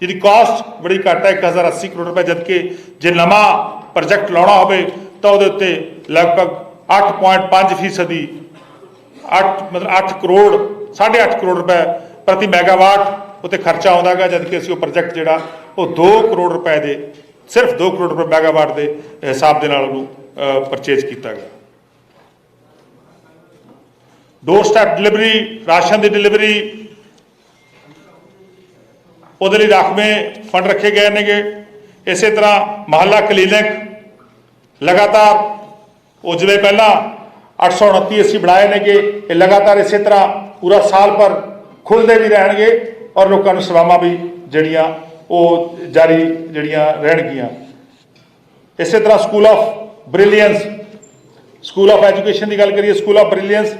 Speaker 3: ਜਿਹਦੀ ਕਾਸਟ ਬੜੀ ਘੱਟ ਹੈ 1080 ਕਰੋੜ ਰੁਪਏ, ਜਦਕਿ ਜੇ ਨਵਾਂ ਪ੍ਰੋਜੈਕਟ ਲਾਉਣਾ ਹੋਵੇ, ਤਾਂ ਉਹਦੇ ਉੱਤੇ ਲਗਭਗ 8.5 ਫੀਸਦੀ 8 ਮਤਲਬ 8 ਕਰੋੜ 8.5 ਕਰੋੜ ਰੁਪਏ ਪ੍ਰਤੀ ਮੈਗਾਵਾਟ ਉੱਤੇ ਖਰਚਾ ਆਉਂਦਾਗਾ ਜਦਕਿ ਅਸੀਂ ਉਹ ਪ੍ਰੋਜੈਕਟ ਜਿਹੜਾ, ਉਹ 2 ਕਰੋੜ ਰੁਪਏ ਦੇ, ਸਿਰਫ 2 ਕਰੋੜ ਰੁਪਏ ਮੈਗਾਵਾਟ ਦੇ ਹਿਸਾਬ ਦੇ ਨਾਲ ਉਹਨੂੰ ਪਰਚੇਜ਼ ਕੀਤਾ ਗਿਆ ਡੋਰ ਸਟੈਪ ਡਿਲੀਵਰੀ ਰਾਸ਼ਨ ਦੀ ਡਿਲੀਵਰੀ ਉਹਦੇ ਲਈ ਰਾਖਵੇਂ ਫੰਡ ਰੱਖੇ ਗਏ ਨੇਗੇ। ਇਸੇ ਤਰ੍ਹਾਂ ਮਹੱਲਾ ਕਲੀਨਿਕ ਲਗਾਤਾਰ, ਉਹ ਜਿਵੇਂ ਪਹਿਲਾਂ 829 ਅਸੀਂ ਬਣਾਏ ਨੇਗੇ, ਇਹ ਲਗਾਤਾਰ ਇਸੇ ਤਰ੍ਹਾਂ ਪੂਰਾ ਸਾਲ ਭਰ ਖੁੱਲਦੇ ਵੀ ਰਹਿਣਗੇ। ਔਰ ਲੋਕਾਂ ਨੂੰ ਸੇਵਾਵਾਂ ਵੀ ਜਿਹੜੀਆਂ ਉਹ ਜਾਰੀ ਜਿਹੜੀਆਂ ਰਹਿਣਗੀਆਂ। ਇਸੇ ਤਰ੍ਹਾਂ school of brilliance school of education ਦੀ ਗੱਲ ਕਰੀਏ ਸਕੂਲ ਆਫ ਬ੍ਰਿਲੀਅੰਸ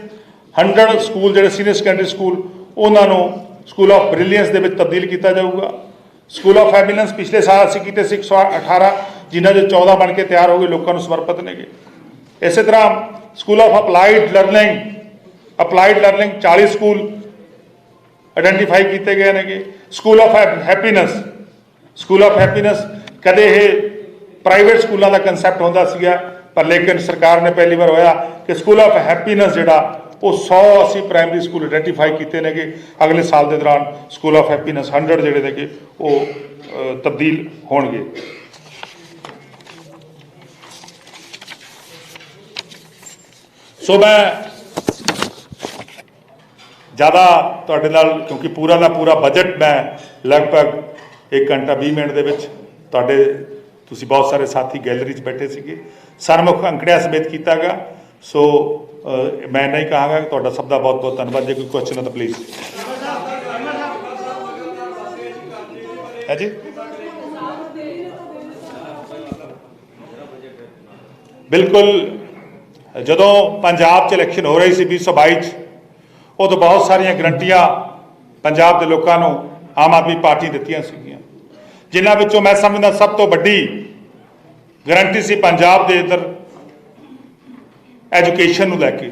Speaker 3: 100 ਸਕੂਲ ਜਿਹੜੇ ਸੀਨੀਅਰ ਸੈਕੰਡਰੀ ਸਕੂਲ ਉਹਨਾਂ ਨੂੰ ਸਕੂਲ ਆਫ ਬ੍ਰਿਲੀਅੰਸ ਦੇ ਵਿੱਚ ਤਬਦੀਲ ਕੀਤਾ ਜਾਊਗਾ। ਸਕੂਲ ਆਫ ਐਬੀਲੈਂਸ ਪਿਛਲੇ ਸਾਲ ਅਸੀਂ ਕੀਤੇ ਸੀ 118 ਜਿਨ੍ਹਾਂ ਦੇ 14 ਬਣ ਕੇ ਤਿਆਰ ਹੋ ਗਏ, ਲੋਕਾਂ ਨੂੰ ਸਮਰਪਿਤ ਨੇਗੇ ਇਸੇ ਤਰ੍ਹਾਂ school of applied learning applied learning 40 school identify ਕੀਤੇ ਗਏ ਨੇਗੇ। School of happiness school of happiness ਕਦੇ ਇਹ ਪ੍ਰਾਈਵੇਟ ਸਕੂਲਾਂ ਦਾ ਕਨਸੈਪਟ ਹੁੰਦਾ ਸੀਗਾ, ਪਰ ਲੇਕਿਨ ਸਰਕਾਰ ਨੇ ਪਹਿਲੀ ਵਾਰ ਹੋਇਆ ਕਿ ਸਕੂਲ ਆਫ ਹੈਪੀਨੈਸ ਜਿਹੜਾ, ਉਹ 100 ਅਸੀਂ ਪ੍ਰਾਇਮਰੀ ਸਕੂਲ ਆਇਡੈਂਟੀਫਾਈ ਕੀਤੇ ਨੇਗੇ। ਅਗਲੇ ਸਾਲ ਦੇ ਦੌਰਾਨ ਸਕੂਲ ਆਫ ਹੈਪੀਨੈਸ 100 ਜਿਹੜੇ ਨੇਗੇ, ਉਹ ਤਬਦੀਲ ਹੋਣਗੇ। ਸੋ ਮੈਂ ਜ਼ਿਆਦਾ ਤੁਹਾਡੇ ਨਾਲ, ਕਿਉਂਕਿ ਪੂਰਾ ਦਾ ਪੂਰਾ ਬਜਟ ਮੈਂ ਲਗਭਗ 1 ਘੰਟਾ 20 ਮਿੰਟ ਦੇ ਵਿੱਚ ਤੁਹਾਡੇ, ਤੁਸੀਂ ਬਹੁਤ ਸਾਰੇ ਸਾਥੀ ਗੈਲਰੀ 'ਚ ਬੈਠੇ ਸੀਗੇ। ਸਰਮੁਖ ਅੰਕੜਿਆਂ ਸਮੇਤ ਕੀਤਾਗਾ। ਸੋ ਮੈਂ ਨਹੀਂ ਕਹਾਂਗਾ ਕਿ ਤੁਹਾਡਾ ਸਭ ਦਾ ਬਹੁਤ ਬਹੁਤ ਧੰਨਵਾਦ। ਜੇ ਕੋਈ ਕੁਐਸਚਨ ਹੈ ਤਾਂ ਪਲੀਜ਼ ਹੈ ਜੀ ਬਿਲਕੁਲ। ਜਦੋਂ ਪੰਜਾਬ 'ਚ ਇਲੈਕਸ਼ਨ ਹੋ ਰਹੀ ਸੀ 2022 'ਚ ਉਦੋਂ ਬਹੁਤ ਸਾਰੀਆਂ ਗਰੰਟੀਆਂ ਪੰਜਾਬ ਦੇ ਲੋਕਾਂ ਨੂੰ ਆਮ ਆਦਮੀ ਪਾਰਟੀ ਦਿੱਤੀਆਂ ਸੀਗੀਆਂ। ਜਿਨ੍ਹਾਂ ਵਿੱਚੋਂ ਮੈਂ ਸਮਝਦਾ ਸਭ ਤੋਂ ਵੱਡੀ ਗਰੰਟੀ ਸੀ ਪੰਜਾਬ ਦੇ ਅੰਦਰ ਐਜੂਕੇਸ਼ਨ ਨੂੰ ਲੈ ਕੇ,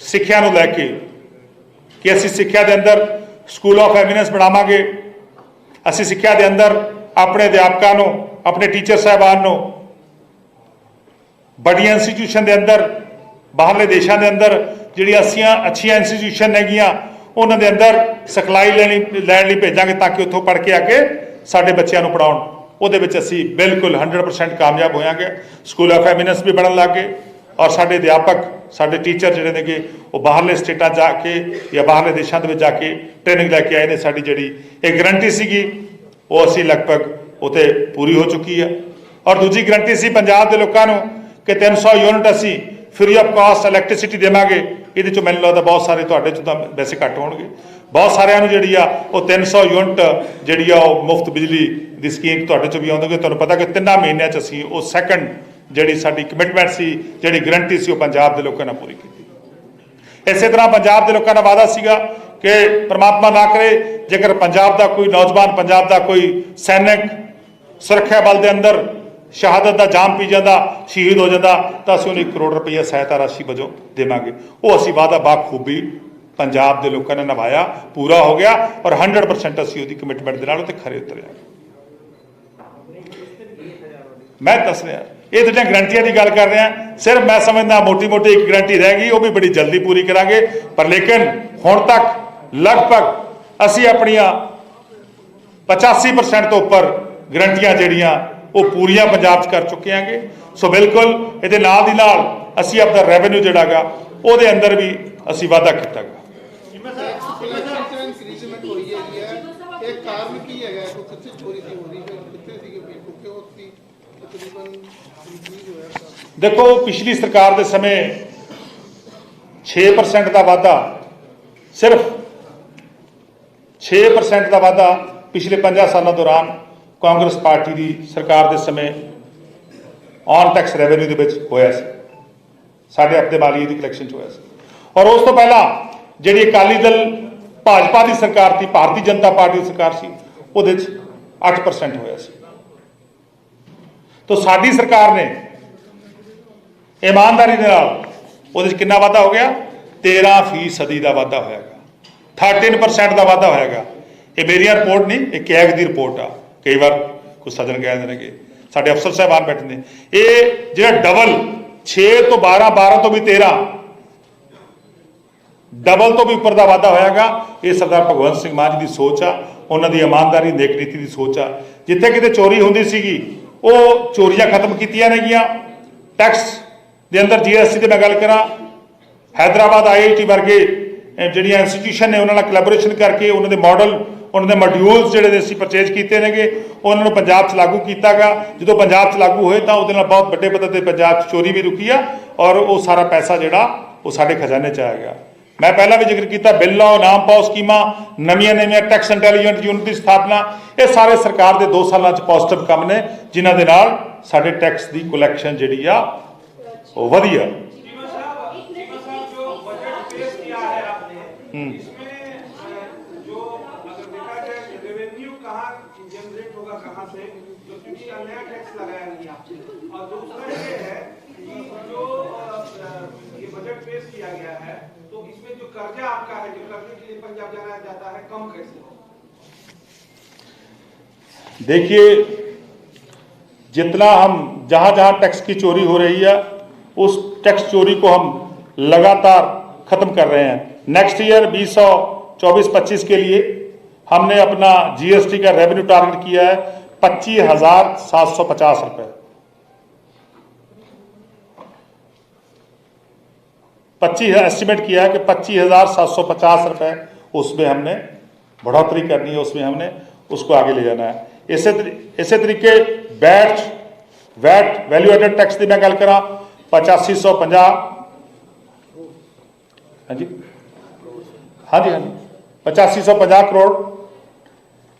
Speaker 3: ਸਿੱਖਿਆ ਨੂੰ ਲੈ ਕੇ ਕਿ ਅਸੀਂ ਸਿੱਖਿਆ ਦੇ ਅੰਦਰ ਸਕੂਲ ਆਫ ਐਮੀਨੈਂਸ ਬਣਾਵਾਂਗੇ, ਅਸੀਂ ਸਿੱਖਿਆ ਦੇ ਅੰਦਰ ਆਪਣੇ ਅਧਿਆਪਕਾਂ ਨੂੰ, ਆਪਣੇ ਟੀਚਰ ਸਾਹਿਬਾਨ ਨੂੰ, ਵੱਡੀਆਂ ਇੰਸਟੀਟਿਊਸ਼ਨ ਦੇ ਅੰਦਰ, ਬਾਹਰਲੇ ਦੇਸ਼ਾਂ ਦੇ ਅੰਦਰ ਜਿਹੜੀਆਂ ਅੱਛੀਆਂ ਅੱਛੀਆਂ ਇੰਸਟੀਟਿਊਸ਼ਨ ਹੈਗੀਆਂ, ਉਹਨਾਂ ਦੇ ਅੰਦਰ ਸਿਖਲਾਈ ਲੈਣੀ, ਲੈਣ ਲਈ ਭੇਜਾਂਗੇ ਤਾਂ ਕਿ ਉੱਥੋਂ ਪੜ੍ਹ ਕੇ ਆ ਕੇ ਸਾਡੇ ਬੱਚਿਆਂ ਨੂੰ ਪੜਾਉਣ ਉਹਦੇ ਵਿੱਚ ਅਸੀਂ ਬਿਲਕੁਲ 100% ਕਾਮਯਾਬ ਹੋਵਾਂਗੇ ਸਕੂਲ ਆਫ ਐਮੀਨੈਂਸ ਵੀ ਬਣਨ ਲੱਗ ਗਏ ਔਰ ਸਾਡੇ ਅਧਿਆਪਕ, ਸਾਡੇ ਟੀਚਰ ਜਿਹੜੇ ਨੇਗੇ, ਉਹ ਬਾਹਰਲੇ ਸਟੇਟਾਂ ਜਾ ਕੇ ਜਾਂ ਬਾਹਰਲੇ ਦੇਸ਼ਾਂ ਦੇ ਵਿੱਚ ਜਾ ਕੇ ਟ੍ਰੇਨਿੰਗ ਲੈ ਕੇ ਆਏ ਨੇ। ਸਾਡੀ ਜਿਹੜੀ ਇਹ ਗਰੰਟੀ ਸੀਗੀ, ਉਹ ਅਸੀਂ ਲਗਭਗ ਉਤੇ ਪੂਰੀ ਹੋ ਚੁੱਕੀ ਹੈ ਔਰ ਦੂਜੀ ਗਰੰਟੀ ਸੀ ਪੰਜਾਬ ਦੇ ਲੋਕਾਂ ਨੂੰ ਕਿ 300 ਯੂਨਿਟ ਅਸੀਂ ਫ੍ਰੀ ਆਫ ਕਾਸਟ ਇਲੈਕਟ੍ਰਿਸਿਟੀ ਦੇਵਾਂਗੇ। ਇਹਦੇ ਚੋਂ ਮੈਨੂੰ ਲੱਗਦਾ ਬਹੁਤ ਸਾਰੇ ਤੁਹਾਡੇ ਚੋਂ ਤਾਂ ਵੈਸੇ ਘੱਟ ਹੋਣਗੇ। ਬਹੁਤ ਸਾਰਿਆਂ ਨੂੰ ਜਿਹੜੀ ਆ ਉਹ 300 ਯੂਨਿਟ ਜਿਹੜੀ ਆ ਉਹ ਮੁਫਤ ਬਿਜਲੀ ਦੀ ਸਕੀਮ ਤੁਹਾਡੇ ਚੋਂ ਵੀ ਆਉਂਦੀ ਤੁਹਾਨੂੰ ਪਤਾ ਕਿ ਤਿੰਨਾਂ ਮਹੀਨਿਆਂ ਚ ਅਸੀਂ ਉਹ ਸੈਕੰਡ ਜਿਹੜੀ ਸਾਡੀ ਕਮਿਟਮੈਂਟ ਸੀ, ਜਿਹੜੀ ਗਰੰਟੀ ਸੀ, ਉਹ ਪੰਜਾਬ ਦੇ ਲੋਕਾਂ ਨਾਲ ਪੂਰੀ ਕੀਤੀ। ਇਸੇ ਤਰ੍ਹਾਂ ਪੰਜਾਬ ਦੇ ਲੋਕਾਂ ਦਾ ਵਾਅਦਾ ਸੀਗਾ ਕਿ ਪ੍ਰਮਾਤਮਾ ਨਾ ਕਰੇ, ਜੇਕਰ ਪੰਜਾਬ ਦਾ ਕੋਈ ਨੌਜਵਾਨ, ਪੰਜਾਬ ਦਾ ਕੋਈ ਸੈਨਿਕ ਸੁਰੱਖਿਆ ਬਲ ਦੇ ਅੰਦਰ ਸ਼ਹਾਦਤ ਦਾ ਜਾਮ ਪੀ ਜਾਂਦਾ, ਸ਼ਹੀਦ ਹੋ ਜਾਂਦਾ, ਤਾਂ ਅਸੀਂ ਉਹਨੂੰ 1 ਕਰੋੜ ਰੁਪਈਆ ਸਹਾਇਤਾ ਰਾਸ਼ੀ ਵਜੋਂ ਦੇਵਾਂਗੇ। ਉਹ ਅਸੀਂ ਵਾਅਦਾ ਬਾਖੂਬੀ ਪੰਜਾਬ ਦੇ ਲੋਕਾਂ ਨੇ ਨਿਭਾਇਆ, ਪੂਰਾ ਹੋ ਗਿਆ ਔਰ 100% ਅਸੀਂ ਉਹਦੀ ਕਮਿਟਮੈਂਟ ਦੇ ਨਾਲ ਉੱਤੇ ਖਰੇ ਉਤਰਿਆ। ਮੈਂ ਦੱਸ ਰਿਹਾ, ਇਹ ਜਿਹੜੀਆਂ ਗਰੰਟੀਆਂ ਦੀ ਗੱਲ ਕਰ ਰਿਹਾ, ਸਿਰਫ ਮੈਂ ਸਮਝਦਾ ਮੋਟੀ-ਮੋਟੀ ਇੱਕ ਗਰੰਟੀ ਰਹਿ ਗਈ, ਉਹ ਵੀ ਬੜੀ ਜਲਦੀ ਪੂਰੀ ਕਰਾਂਗੇ, ਪਰ ਲੇਕਿਨ ਹੁਣ ਤੱਕ ਲਗਭਗ ਅਸੀਂ ਆਪਣੀਆਂ 85% ਤੋਂ ਉੱਪਰ ਗਰੰਟੀਆਂ ਜਿਹੜੀਆਂ ਉਹ ਪੂਰੀਆਂ ਪੰਜਾਬ 'ਚ ਕਰ ਚੁੱਕੇ ਆਂਗੇ ਸੋ ਬਿਲਕੁਲ ਇਹਦੇ ਨਾਲ ਦੀ ਨਾਲ ਅਸੀਂ ਆਪਦਾ ਰੈਵਨਿਊ ਜਿਹੜਾਗਾ ਉਹਦੇ ਅੰਦਰ ਵੀ ਅਸੀਂ ਵਾਅਦਾ ਕੀਤਾਗਾ
Speaker 4: ਇਲੈਕਸ਼ਨ ਇੰਕਰੀਜ਼ਮੈਂਟ ਹੋਈ ਹੈਗੀ ਹੈ? ਇਹ ਕਾਰਨ ਕੀ ਹੈਗਾ? ਕੋਈ ਕਿੱਥੇ ਚੋਰੀ ਦੀ ਹੋ ਰਹੀ ਹੈ? ਕਿੱਥੇ ਸੀਗੇ? ਵੀ ਕਿਉਂਕਿ ਉਹ ਸੀ ਤਕਰੀਬਨ ਇੰਕਰੀਜ਼ ਹੋਇਆ ਕਾਫੀ
Speaker 3: ਦੇਖੋ ਪਿਛਲੀ ਸਰਕਾਰ ਦੇ ਸਮੇਂ 6% ਦਾ ਵਾਧਾ ਸਿਰਫ 6% ਦਾ ਵਾਧਾ ਪਿਛਲੇ 50 ਸਾਲਾਂ ਦੌਰਾਨ ਕਾਂਗਰਸ ਪਾਰਟੀ ਦੀ ਸਰਕਾਰ ਦੇ ਸਮੇਂ ਔਨ ਟੈਕਸ ਰੈਵਨਿਊ ਦੇ ਵਿੱਚ ਹੋਇਆ ਸੀ। ਸਾਡੇ ਆਪਣੇ ਮਾਲੀਏ ਦੀ ਕਲੈਕਸ਼ਨ ਚ ਹੋਇਆ ਸੀ। ਔਰ ਉਸ ਤੋਂ ਪਹਿਲਾਂ ਜਿਹੜੀ ਅਕਾਲੀ ਦਲ ਭਾਜਪਾ ਦੀ ਸਰਕਾਰ ਸੀ, ਭਾਰਤੀ ਜਨਤਾ ਪਾਰਟੀ ਦੀ ਸਰਕਾਰ ਸੀ, ਉਹਦੇ ਚ 8% ਹੋਇਆ ਸੀ। ਤਾਂ ਸਾਡੀ ਸਰਕਾਰ ਨੇ ਇਮਾਨਦਾਰੀ ਦੇ ਨਾਲ ਉਹਦੇ 'ਚ ਕਿੰਨਾ ਵਾਧਾ ਹੋ ਗਿਆ? 13 ਫੀਸਦੀ ਦਾ ਵਾਧਾ ਹੋਇਆਗਾ 13% ਦਾ ਵਾਧਾ ਹੋਇਆਗਾ ਇਹ ਮੇਰੀ ਰਿਪੋਰਟ ਨਹੀਂ, ਇਹ ਕੈਗ ਦੀ ਰਿਪੋਰਟ ਆ। ਕਈ ਵਾਰ ਕੁਝ ਸੱਜਣ ਕਹਿੰਦੇ ਨੇਗੇ ਸਾਡੇ ਅਫਸਰ ਸਾਹਿਬਾਨ ਬੈਠੇ ਨੇ। ਇਹ ਜਿਹੜਾ ਡਬਲ 6 ਤੋਂ 12 12 ਤੋਂ ਵੀ 13 ਡਬਲ ਤੋਂ ਵੀ ਉੱਪਰ ਦਾ ਵਾਧਾ ਹੋਇਆਗਾ, ਇਹ ਸਰਦਾਰ ਭਗਵੰਤ ਸਿੰਘ ਮਾਨ ਜੀ ਦੀ ਸੋਚ ਆ, ਉਹਨਾਂ ਦੀ ਇਮਾਨਦਾਰੀ ਦੇਖ ਨੀਤੀ ਦੀ ਸੋਚ ਆ। ਜਿੱਥੇ ਕਿਤੇ ਚੋਰੀ ਹੁੰਦੀ ਸੀਗੀ, ਉਹ ਚੋਰੀਆਂ ਖਤਮ ਕੀਤੀਆਂ ਨੇਗੀਆਂ। ਟੈਕਸ ਦੇ ਅੰਦਰ ਜੀਐਸਟੀ ਤੇ ਮੈਂ ਗੱਲ ਕਰਾਂ, ਹੈਦਰਾਬਾਦ ਆਈਆਈਟੀ ਵਰਗੇ ਜਿਹੜੀਆਂ ਇੰਸਟੀਟਿਊਸ਼ਨ ਨੇ, ਉਹਨਾਂ ਨਾਲ ਕੋਲੈਬੋਰੇਸ਼ਨ ਕਰਕੇ ਉਹਨਾਂ ਦੇ ਮਾਡਲ ਉਹਨਾਂ ਦੇ ਮੋਡਿਊਲਸ ਜਿਹੜੇ ਨੇ ਅਸੀਂ ਪਰਚੇਜ ਕੀਤੇ ਨੇਗੇ ਉਹਨਾਂ ਨੂੰ ਪੰਜਾਬ 'ਚ ਲਾਗੂ ਕੀਤਾਗਾ। ਜਦੋਂ ਪੰਜਾਬ 'ਚ ਲਾਗੂ ਹੋਏ ਤਾਂ ਉਹਦੇ ਨਾਲ ਬਹੁਤ ਵੱਡੇ ਪੱਧਰ ਤੇ ਪੰਜਾਬ 'ਚ ਚੋਰੀ ਵੀ ਰੁਕੀ ਆ ਔਰ ਉਹ ਸਾਰਾ ਪੈਸਾ ਜਿਹੜਾ ਉਹ ਸਾਡੇ ਖਜ਼ਾਨੇ 'ਚ ਆਏਗਾ ਮੈਂ ਪਹਿਲਾਂ ਵੀ ਜ਼ਿਕਰ ਕੀਤਾ ਬਿੱਲ ਲਾਓ ਨਾਮ ਪਾਓ ਸਕੀਮਾਂ ਨਵੀਆਂ ਨਵੀਆਂ ਟੈਕਸ ਇੰਟੈਲੀਜੈਂਟ ਯੂਨਿਟ ਦੀ ਸਥਾਪਨਾ ਇਹ ਸਾਰੇ ਸਰਕਾਰ ਦੇ 2 ਸਾਲਾਂ 'ਚ ਪੋਜ਼ਿਟਿਵ ਕੰਮ ਨੇ ਜਿਨ੍ਹਾਂ ਦੇ ਨਾਲ ਸਾਡੇ ਟੈਕਸ ਦੀ ਕਲੈਕਸ਼ਨ ਜਿਹੜੀ ਆ ਉਹ ਵਧੀਆ।
Speaker 5: चीमा
Speaker 3: देखिए, जितना हम जहाँ जहाँ टैक्स की चोरी हो रही है, उस टैक्स चोरी को हम लगातार खत्म कर रहे हैं। नेक्स्ट ईयर बीस सौ चौबीस पच्चीस के लिए हमने अपना जीएसटी का रेवेन्यू टारगेट किया है पच्चीस हज़ार सात सौ पचास रुपए। पच्चीस एस्टिमेट किया है कि पच्चीस हज़ार सात सौ पचास रुपए उसमें हमने बढ़ोतरी करनी है, उसमें हमने उसको आगे ले जाना है। ਇਸੇ ਇਸੇ ਤਰੀਕੇ VAT VAT value added tax ਦੀ ਮੈਂ ਗੱਲ ਕਰਾਂ 8550 ਹਾਂਜੀ? ਹਾਂਜੀ ਹਾਂਜੀ। 8550 ਕਰੋੜ।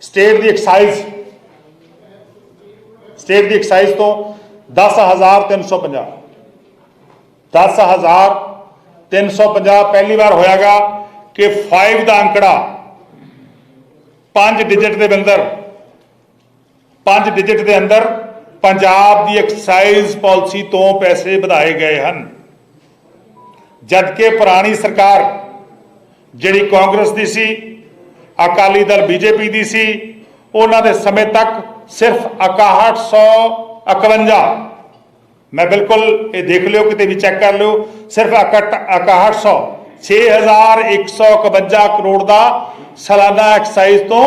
Speaker 3: ਸਟੇਟ ਦੀ ਐਕਸਾਈਜ਼ ਸਟੇਟ ਦੀ ਐਕਸਾਈਜ਼ ਤੋਂ 10350 10350 ਪਹਿਲੀ ਵਾਰ ਹੋਇਆਗਾ ਕਿ 5 ਦਾ ਅੰਕੜਾ 5 ਡਿਜਿਟ ਦੇ ਬੰਦਰ। 5 ਡਿਜਿਟ ਦੇ ਅੰਦਰ ਪੰਜਾਬ ਦੀ ਐਕਸਾਈਜ਼ ਪਾਲਿਸੀ ਤੋਂ ਪੈਸੇ ਵਧਾਏ ਗਏ ਹਨ। ਜਦਕਿ ਪੁਰਾਣੀ ਸਰਕਾਰ ਜਿਹੜੀ ਕਾਂਗਰਸ ਦੀ ਸੀ, ਅਕਾਲੀ ਦਲ ਬੀਜੇਪੀ ਦੀ ਸੀ, ਉਹਨਾਂ ਦੇ ਸਮੇਂ ਤੱਕ ਸਿਰਫ 6151 ਮੈਂ ਬਿਲਕੁਲ ਇਹ ਦੇਖ ਲਿਓ, ਕਿਤੇ ਵੀ ਚੈੱਕ ਕਰ ਲਿਓ, ਸਿਰਫ 6100 6151 ਕਰੋੜ ਦਾ ਸਾਲਾਨਾ ਐਕਸਾਈਜ਼ ਤੋਂ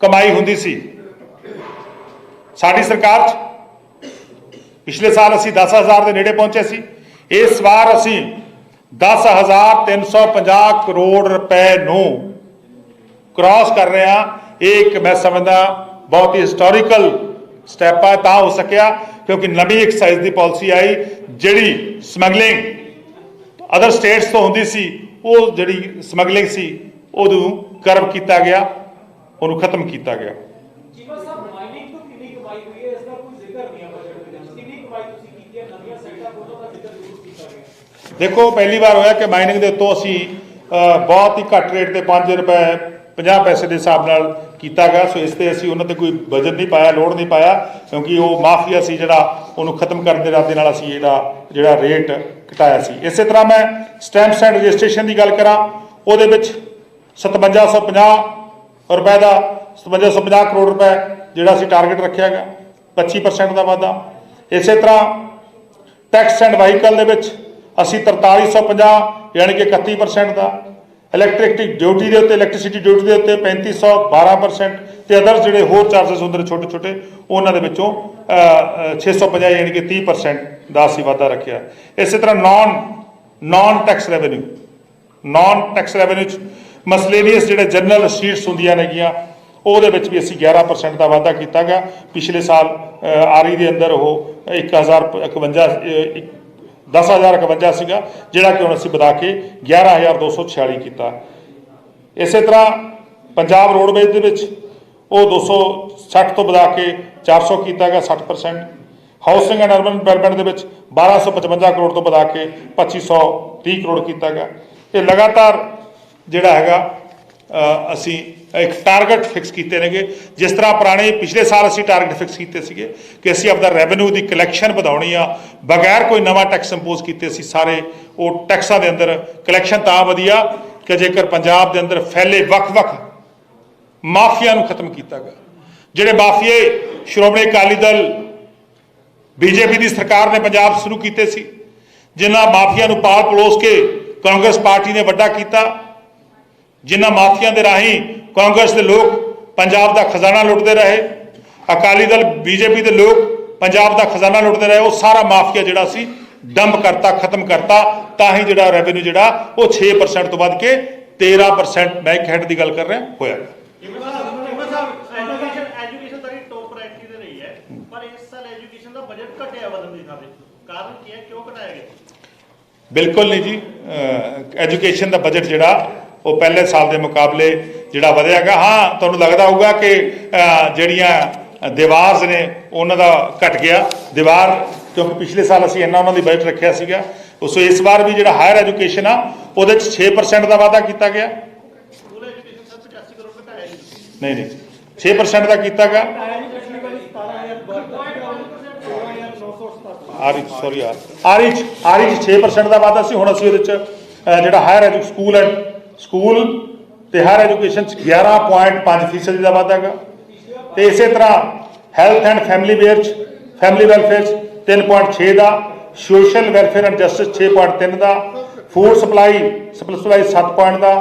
Speaker 3: ਕਮਾਈ ਹੁੰਦੀ ਸੀ। ਸਾਡੀ ਸਰਕਾਰ 'ਚ ਪਿਛਲੇ ਸਾਲ ਅਸੀਂ 10000 ਦੇ ਨੇੜੇ ਪਹੁੰਚੇ ਸੀ। ਇਸ ਵਾਰ ਅਸੀਂ 10350 ਕਰੋੜ ਰੁਪਏ ਨੂੰ ਕ੍ਰਾਸ ਕਰ ਰਹੇ ਹਾਂ। ਇਹ ਇੱਕ ਮੈਂ ਸਮਝਦਾ ਬਹੁਤ ਹੀ ਹਿਸਟੋਰੀਕਲ ਸਟੈਪ ਆ, ਤਾਂ ਹੋ ਸਕਿਆ, ਕਿਉਂਕਿ ਨਵੀਂ ਐਕਸਾਈਜ਼ ਦੀ ਪਾਲਿਸੀ ਆਈ, ਜਿਹੜੀ ਸਮਗਲਿੰਗ ਅਦਰ ਸਟੇਟਸ ਤੋਂ ਹੁੰਦੀ ਸੀ, ਉਹ ਜਿਹੜੀ ਸਮਗਲਿੰਗ ਸੀ, ਉਹਨੂੰ ਕਰਬ ਕੀਤਾ ਗਿਆ, ਉਹਨੂੰ ਖਤਮ ਕੀਤਾ ਗਿਆ
Speaker 6: ਚੀਮਾ ਸਾਹਿਬ ਮਾਈਨਿੰਗ ਤੋਂ ਕਿੰਨੀ ਕਮਾਈ ਹੋਈ ਹੈ ਇਸ ਦਾ ਕੋਈ ਜ਼ਿਕਰ ਨਹੀਂ ਆ ਬਜਟ ਦੇ ਵਿੱਚ ਕਿੰਨੀ ਕਮਾਈ ਤੁਸੀਂ ਕੀਤੀ ਹੈ ਨਵੀਆਂ ਸਾਈਟਾਂ ਖੋਲ੍ਹਣ ਦਾ ਜ਼ਿਕਰ ਜ਼ਰੂਰ ਕੀਤਾ ਗਿਆ
Speaker 3: ਦੇਖੋ, ਪਹਿਲੀ ਵਾਰ ਹੋਇਆ ਕਿ ਮਾਈਨਿੰਗ ਦੇ ਉੱਤੋਂ ਅਸੀਂ ਬਹੁਤ ਹੀ ਘੱਟ ਰੇਟ ਤੇ 5 ਰੁਪਏ 50 ਪੈਸੇ ਦੇ ਹਿਸਾਬ ਨਾਲ ਕੀਤਾ ਗਿਆ। ਸੋ ਇਸ ਤੇ ਅਸੀਂ ਉਹਨਾਂ ਤੇ ਕੋਈ ਬਜਟ ਨਹੀਂ ਪਾਇਆ ਲੋਡ ਨਹੀਂ ਪਾਇਆ, ਕਿਉਂਕਿ ਉਹ ਮਾਫੀਆ ਸੀ ਜਿਹੜਾ ਉਹਨੂੰ ਖਤਮ ਕਰਨ ਦੇ ਇਰਾਦੇ ਨਾਲ ਅਸੀਂ ਜਿਹੜਾ ਜਿਹੜਾ ਰੇਟ ਘਟਾਇਆ ਸੀ। ਇਸੇ ਤਰ੍ਹਾਂ ਮੈਂ ਸਟੈਂਪਸ ਐਂਡ ਰਜਿਸਟ੍ਰੇਸ਼ਨ ਦੀ ਗੱਲ ਕਰਾਂ, ਉਹਦੇ ਵਿੱਚ 5750 ਰੁਪਏ ਦਾ 5750 ਕਰੋੜ ਰੁਪਏ ਜਿਹੜਾ ਅਸੀਂ ਟਾਰਗੇਟ ਰੱਖਿਆ ਗਿਆ 25% ਦਾ ਵਾਧਾ। ਇਸੇ ਤਰ੍ਹਾਂ ਟੈਕਸ ਐਂਡ ਵਾਹੀਕਲ ਦੇ ਵਿੱਚ ਅਸੀਂ 4350 ਯਾਨੀ ਕਿ 31% ਦਾ ਇਲੈਕਟ੍ਰਿਸਿਟੀ ਡਿਊਟੀ ਦੇ ਉੱਤੇ ਇਲੈਕਟ੍ਰਿਸਿਟੀ ਡਿਊਟੀ ਦੇ ਉੱਤੇ 3512% ਤੇ ਅਦਰ ਜਿਹੜੇ ਹੋਰ ਚਾਰजेस ਹੁੰਦੇ ਨੇ ਛੋਟੇ ਛੋਟੇ ਉਹਨਾਂ ਦੇ ਵਿੱਚੋਂ ਅ, ਅ, 650 ਯਾਨੀ ਕਿ 30% ਦਾ ਅਸੀਂ ਵਾਧਾ ਰੱਖਿਆ। ਇਸੇ ਤਰ੍ਹਾਂ non non tax revenue non tax revenue ਚ ਮਸਲੇਨੀਅਸ ਜਿਹੜੇ ਜਨਰਲ ਸ਼ੀਟਸ ਹੁੰਦੀਆਂ ਨੇਗੀਆਂ ਉਹਦੇ ਵਿੱਚ ਵੀ ਅਸੀਂ 11% ਦਾ ਵਾਧਾ ਕੀਤਾ ਗਿਆ। ਪਿਛਲੇ ਸਾਲ ਆਰੀ ਦੇ ਅੰਦਰ ਉਹ 1051 10051 ਸੀਗਾ, ਜਿਹੜਾ ਕਿ ਹੁਣ ਅਸੀਂ ਵਧਾ ਕੇ 11246 ਕੀਤਾ। ਇਸੇ ਤਰ੍ਹਾਂ ਪੰਜਾਬ ਰੋਡਵੇਜ਼ ਦੇ ਵਿੱਚ ਉਹ 260 ਤੋਂ ਵਧਾ ਕੇ 400 ਕੀਤਾ ਗਿਆ 60% ਹਾਊਸਿੰਗ ਐਂਡ ਅਰਬਨ ਡਿਵੈਲਪਮੈਂਟ ਦੇ ਵਿੱਚ 1255 ਕਰੋੜ ਤੋਂ ਵਧਾ ਕੇ 2530 ਕਰੋੜ ਕੀਤਾ ਗਿਆ। ਇਹ ਲਗਾਤਾਰ ਜਿਹੜਾ ਹੈਗਾ ਅਸੀਂ ਇੱਕ ਟਾਰਗੇਟ ਫਿਕਸ ਕੀਤੇ ਨੇਗੇ। ਜਿਸ ਤਰ੍ਹਾਂ ਪੁਰਾਣੇ ਪਿਛਲੇ ਸਾਲ ਅਸੀਂ ਟਾਰਗੇਟ ਫਿਕਸ ਕੀਤੇ ਸੀਗੇ ਕਿ ਅਸੀਂ ਆਪਦਾ ਰੈਵਨਿਊ ਦੀ ਕਲੈਕਸ਼ਨ ਵਧਾਉਣੀ ਆ, ਬਗੈਰ ਕੋਈ ਨਵਾਂ ਟੈਕਸ ਇੰਪੋਜ਼ ਕੀਤੇ ਅਸੀਂ ਸਾਰੇ ਉਹ ਟੈਕਸਾਂ ਦੇ ਅੰਦਰ ਕਲੈਕਸ਼ਨ ਤਾਂ ਵਧੀਆ ਕਿ ਜੇਕਰ ਪੰਜਾਬ ਦੇ ਅੰਦਰ ਫੈਲੇ ਵੱਖ-ਵੱਖ ਮਾਫੀਆ ਨੂੰ ਖਤਮ ਕੀਤਾ ਗਿਆ। ਜਿਹੜੇ ਮਾਫੀਏ, ਸ਼੍ਰੋਮਣੀ ਅਕਾਲੀ ਦਲ, ਬੀਜੇਪੀ ਦੀ ਸਰਕਾਰ ਨੇ ਪੰਜਾਬ ਸ਼ੁਰੂ ਕੀਤੇ ਸੀ, ਜਿਨ੍ਹਾਂ ਮਾਫੀਆ ਨੂੰ ਪਾਲ ਪਲੋਸ ਕੇ ਕਾਂਗਰਸ ਪਾਰਟੀ ਨੇ ਵੱਡਾ ਕੀਤਾ, ਜਿਨ੍ਹਾਂ ਮਾਫੀਆ ਦੇ ਰਾਹੀਂ ਕਾਂਗਰਸ ਦੇ ਲੋਕ ਪੰਜਾਬ ਦਾ ਖਜ਼ਾਨਾ ਲੁੱਟਦੇ ਰਹੇ ਅਕਾਲੀ ਦਲ ਬੀਜੇਪੀ ਦੇ ਲੋਕ ਪੰਜਾਬ ਦਾ ਖਜ਼ਾਨਾ ਲੁੱਟਦੇ ਰਹੇ ਉਹ ਸਾਰਾ ਮਾਫੀਆ ਜਿਹੜਾ ਸੀ ਡੰਪ ਕਰਤਾ ਖਤਮ ਕਰਤਾ ਤਾਂ ਹੀ ਜਿਹੜਾ ਰੈਵਨਿਊ ਜਿਹੜਾ ਉਹ 6% ਤੋਂ ਵੱਧ ਕੇ 13% ਮੈਂ ਇੱਕ ਹੈਡ ਦੀ ਗੱਲ ਕਰ ਰਿਹਾ ਹੋਇਆ।
Speaker 7: ਐਜੂਕੇਸ਼ਨ ਐਜੂਕੇਸ਼ਨ ਤਾਂ ਟੌਪ ਪ੍ਰਾਇੋਰਟੀ ਤੇ ਰਹੀ ਹੈ ਪਰ ਇਸ ਸਾਲ ਐਜੂਕੇਸ਼ਨ ਦਾ ਬਜਟ ਘਟਿਆ ਵਧਣ ਦੀ ਥਾਂ ਤੇ। ਕਾਰਨ ਕੀ ਹੈ ਕਿਉਂ ਘਟਾਇਆ ਗਿਆ?
Speaker 3: ਬਿਲਕੁਲ ਨਹੀਂ ਜੀ ਐਜੂਕੇਸ਼ਨ ਦਾ ਬਜਟ ਜਿਹੜਾ ਉਹ ਪਹਿਲੇ ਸਾਲ ਦੇ ਮੁਕਾਬਲੇ ਜਿਹੜਾ ਵਧਿਆਗਾ, ਹਾਂ, ਤੁਹਾਨੂੰ ਲੱਗਦਾ ਹੋਊਗਾ ਕਿ ਜਿਹੜੀਆਂ ਦੀਵਾਰਸ ਨੇ, ਉਹਨਾਂ ਦਾ ਘਟ ਗਿਆ। ਦੀਵਾਰ, ਕਿਉਂਕਿ ਪਿਛਲੇ ਸਾਲ ਅਸੀਂ ਇੰਨਾ ਉਹਨਾਂ ਦੀ ਬਜਟ ਰੱਖਿਆ ਸੀਗਾ। ਸੋ ਇਸ ਵਾਰ ਵੀ ਜਿਹੜਾ ਹਾਇਰ ਐਜੂਕੇਸ਼ਨ ਆ, ਉਹਦੇ ਚ 6% ਦਾ ਵਾਧਾ ਕੀਤਾ ਗਿਆ। ਨਹੀਂ ਨਹੀਂ 6% ਦਾ ਕੀਤਾ ਗਿਆ। ਆਰਿਚ ਸੌਰੀ ਯਾਰ ਆਰਿਚ ਆਰਿਚ 6% ਦਾ ਵਾਧਾ ਸੀ। ਹੁਣ ਅਸੀਂ ਉਹਦੇ ਚ ਜਿਹੜਾ ਹਾਇਰ ਐਜੂ ਸਕੂਲ ਹੈ ਸਕੂਲ ਤੇ ਹਾਇਰ ਐਜੂਕੇਸ਼ਨ ਚ 11.5% ਫੀਸਦੀ ਦਾ ਵਾਧਾ ਹੈਗਾ। ਤੇ ਇਸੇ ਤਰ੍ਹਾਂ ਹੈਲਥ ਐਂਡ ਫੈਮਿਲੀ ਵੇਅਰ ਚ ਫੈਮਿਲੀ ਵੈਲਫੇਅਰ ਚ 3.6 ਦਾ ਸੋਸ਼ਲ ਵੈਲਫੇਅਰ ਐਂਡ ਜਸਟਿਸ 6.3 ਦਾ ਫੂਡ ਸਪਲਾਈ ਸਪਲਾਈ 7 ਪੁਆਇੰਟ ਦਾ,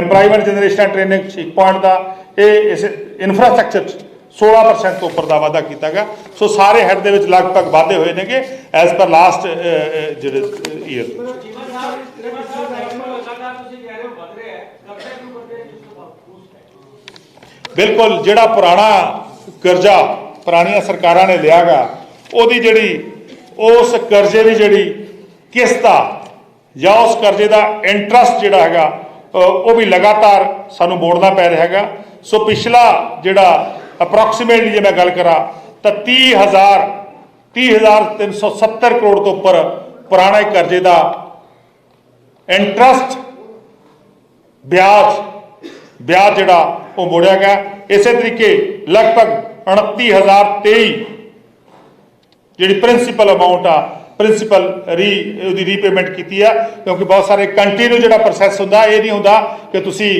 Speaker 3: EMPLOYMENT generation and training 6 point ਦਾ, ਇਹ ਇਸ ਇਨਫਰਾਸਟ੍ਰਕਚਰ 'ਚ 16% ਤੋਂ ਉੱਪਰ ਦਾ ਵਾਧਾ ਕੀਤਾ ਗਿਆ ਸੋ ਸਾਰੇ ਹੈਡ ਦੇ ਵਿੱਚ ਲਗਭਗ ਵਾਧੇ ਹੋਏ ਨੇਗੇ ਐਜ਼ ਪਰ ਲਾਸਟ ਜਿਹੜੇ ਈਅਰ
Speaker 6: ਜੀਵਨ ਸਾਹਿਬ ਜੀਵਨ ਸਾਹਿਬ ਟੈਕਸ ਲਗਾਤਾਰ ਤੁਸੀਂ ਕਹਿ ਰਹੇ ਹੋ ਵਧ ਰਿਹਾ ਹੈ ਕਬ ਤੱਕ ਨੂੰ ਕਰਦੇ ਜਿਸ ਤੋਂ ਬੂਸਟ ਹੈ
Speaker 3: ਬਿਲਕੁਲ ਜਿਹੜਾ ਪੁਰਾਣਾ ਕਰਜ਼ਾ ਪੁਰਾਣੀਆਂ ਸਰਕਾਰਾਂ ਨੇ ਲਿਆਗਾ, ਉਹਦੀ ਜਿਹੜੀ, ਉਸ ਕਰਜ਼ੇ ਦੀ ਜਿਹੜੀ ਕਿਸ਼ਤ ਆ, ਜਾਂ ਉਸ ਕਰਜ਼ੇ ਦਾ ਇੰਟਰਸਟ ਜਿਹੜਾ ਹੈਗਾ ਉਹ ਵੀ ਲਗਾਤਾਰ ਸਾਨੂੰ ਮੋੜਨਾ ਪੈ ਰਿਹਾ ਹੈਗਾ। ਸੋ ਪਿਛਲਾ ਜਿਹੜਾ ਅਪਰੋਕਸੀਮੇਟਲੀ ਜੇ ਮੈਂ ਗੱਲ ਕਰਾਂ, ਤਾਂ 30000 30370 ਕਰੋੜ ਤੋਂ ਉੱਪਰ ਪੁਰਾਣੇ ਕਰਜ਼ੇ ਦਾ ਇੰਟਰਸਟ ਵਿਆਜ ਵਿਆਜ ਜਿਹੜਾ ਉਹ ਮੋੜਿਆ ਗਿਆ। ਇਸੇ ਤਰੀਕੇ ਲਗਭਗ 29023 ਜਿਹੜੀ ਪ੍ਰਿੰਸੀਪਲ ਅਮਾਉਂਟ ਆ ਪ੍ਰਿੰਸੀਪਲ ਰੀ, ਉਹਦੀ ਰੀਪੇਮੈਂਟ ਕੀਤੀ ਆ, ਕਿਉਂਕਿ ਬਹੁਤ ਸਾਰੇ ਕੰਟੀਨਿਊ ਜਿਹੜਾ ਪ੍ਰੋਸੈਸ ਹੁੰਦਾ, ਇਹ ਨਹੀਂ ਹੁੰਦਾ ਕਿ ਤੁਸੀਂ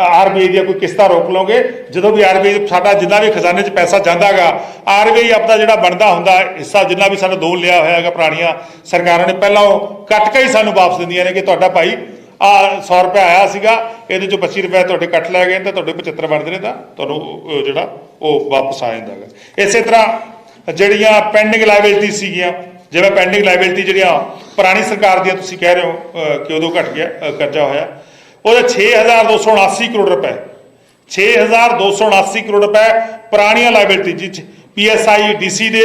Speaker 3: ਆਰਬੀਆਈ ਦੀਆਂ ਕੋਈ ਕਿਸ਼ਤਾਂ ਰੋਕ ਲਓਗੇ। ਜਦੋਂ ਵੀ ਆਰਬੀਆਈ ਸਾਡਾ ਜਿੰਨਾ ਵੀ ਖਜ਼ਾਨੇ 'ਚ ਪੈਸਾ ਜਾਂਦਾਗਾ, ਆਰਬੀਆਈ ਆਪਦਾ ਜਿਹੜਾ ਬਣਦਾ ਹੁੰਦਾ ਹਿੱਸਾ ਜਿੰਨਾ ਵੀ ਸਾਡਾ ਲੋਨ ਲਿਆ ਹੋਇਆ ਹੈਗਾ ਪੁਰਾਣੀਆਂ ਸਰਕਾਰਾਂ ਨੇ, ਪਹਿਲਾਂ ਉਹ ਕੱਟ ਕੇ ਹੀ ਸਾਨੂੰ ਵਾਪਸ ਦਿੰਦੀਆਂ ਨੇ ਕਿ ਤੁਹਾਡਾ ਭਾਈ ਆ 100 ਰੁਪਏ ਆਇਆ ਸੀਗਾ, ਇਹਦੇ ਚੋਂ 25 ਰੁਪਏ ਤੁਹਾਡੇ ਕੱਟ ਲਏ ਗਏ ਤਾਂ ਤੁਹਾਡੇ 75 ਬਣਦੇ ਨੇ ਤਾਂ ਤੁਹਾਨੂੰ ਜਿਹੜਾ ਉਹ ਵਾਪਸ ਆ ਜਾਂਦਾ ਹੈਗਾ। ਇਸੇ ਤਰ੍ਹਾਂ ਜਿਹੜੀਆਂ ਪੈਂਡਿੰਗ ਲਾਇਬਿਲਟੀ ਸੀਗੀਆਂ, ਜਿਵੇਂ ਪੈਂਡਿੰਗ ਲਾਇਬਿਲਟੀ ਜਿਹੜੀਆਂ ਪੁਰਾਣੀ ਸਰਕਾਰ ਦੀਆਂ ਤੁਸੀਂ ਕਹਿ ਰਹੇ ਹੋ ਕਿ ਉਦੋਂ ਘਟ ਗਿਆ ਕਰਜ਼ਾ ਹੋਇਆ, ਉਹਦੇ 6279 ਕਰੋੜ ਰੁਪਏ। 6279 ਕਰੋੜ ਰੁਪਏ ਪੁਰਾਣੀਆਂ ਲਾਇਬਿਲਟੀ ਜਿਹ ਪੀਐਸਆਈ ਡੀਸੀ ਦੇ,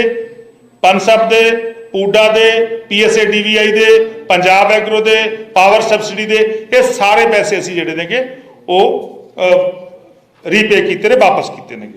Speaker 3: ਪਨਸਬ ਦੇ ਪੂਡਾ ਦੇ ਪੀਐਸਏ ਡੀਵੀਆਈ ਦੇ, ਪੰਜਾਬ ਐਗਰੋ ਦੇ, ਪਾਵਰ ਸਬਸਿਡੀ ਦੇ, ਇਹ ਸਾਰੇ ਪੈਸੇ ਅਸੀਂ ਜਿਹੜੇ ਨੇਗੇ, ਉਹ ਰੀਪੇ ਕੀਤੇ ਨੇ, ਵਾਪਸ ਕੀਤੇ ਨੇਗੇ।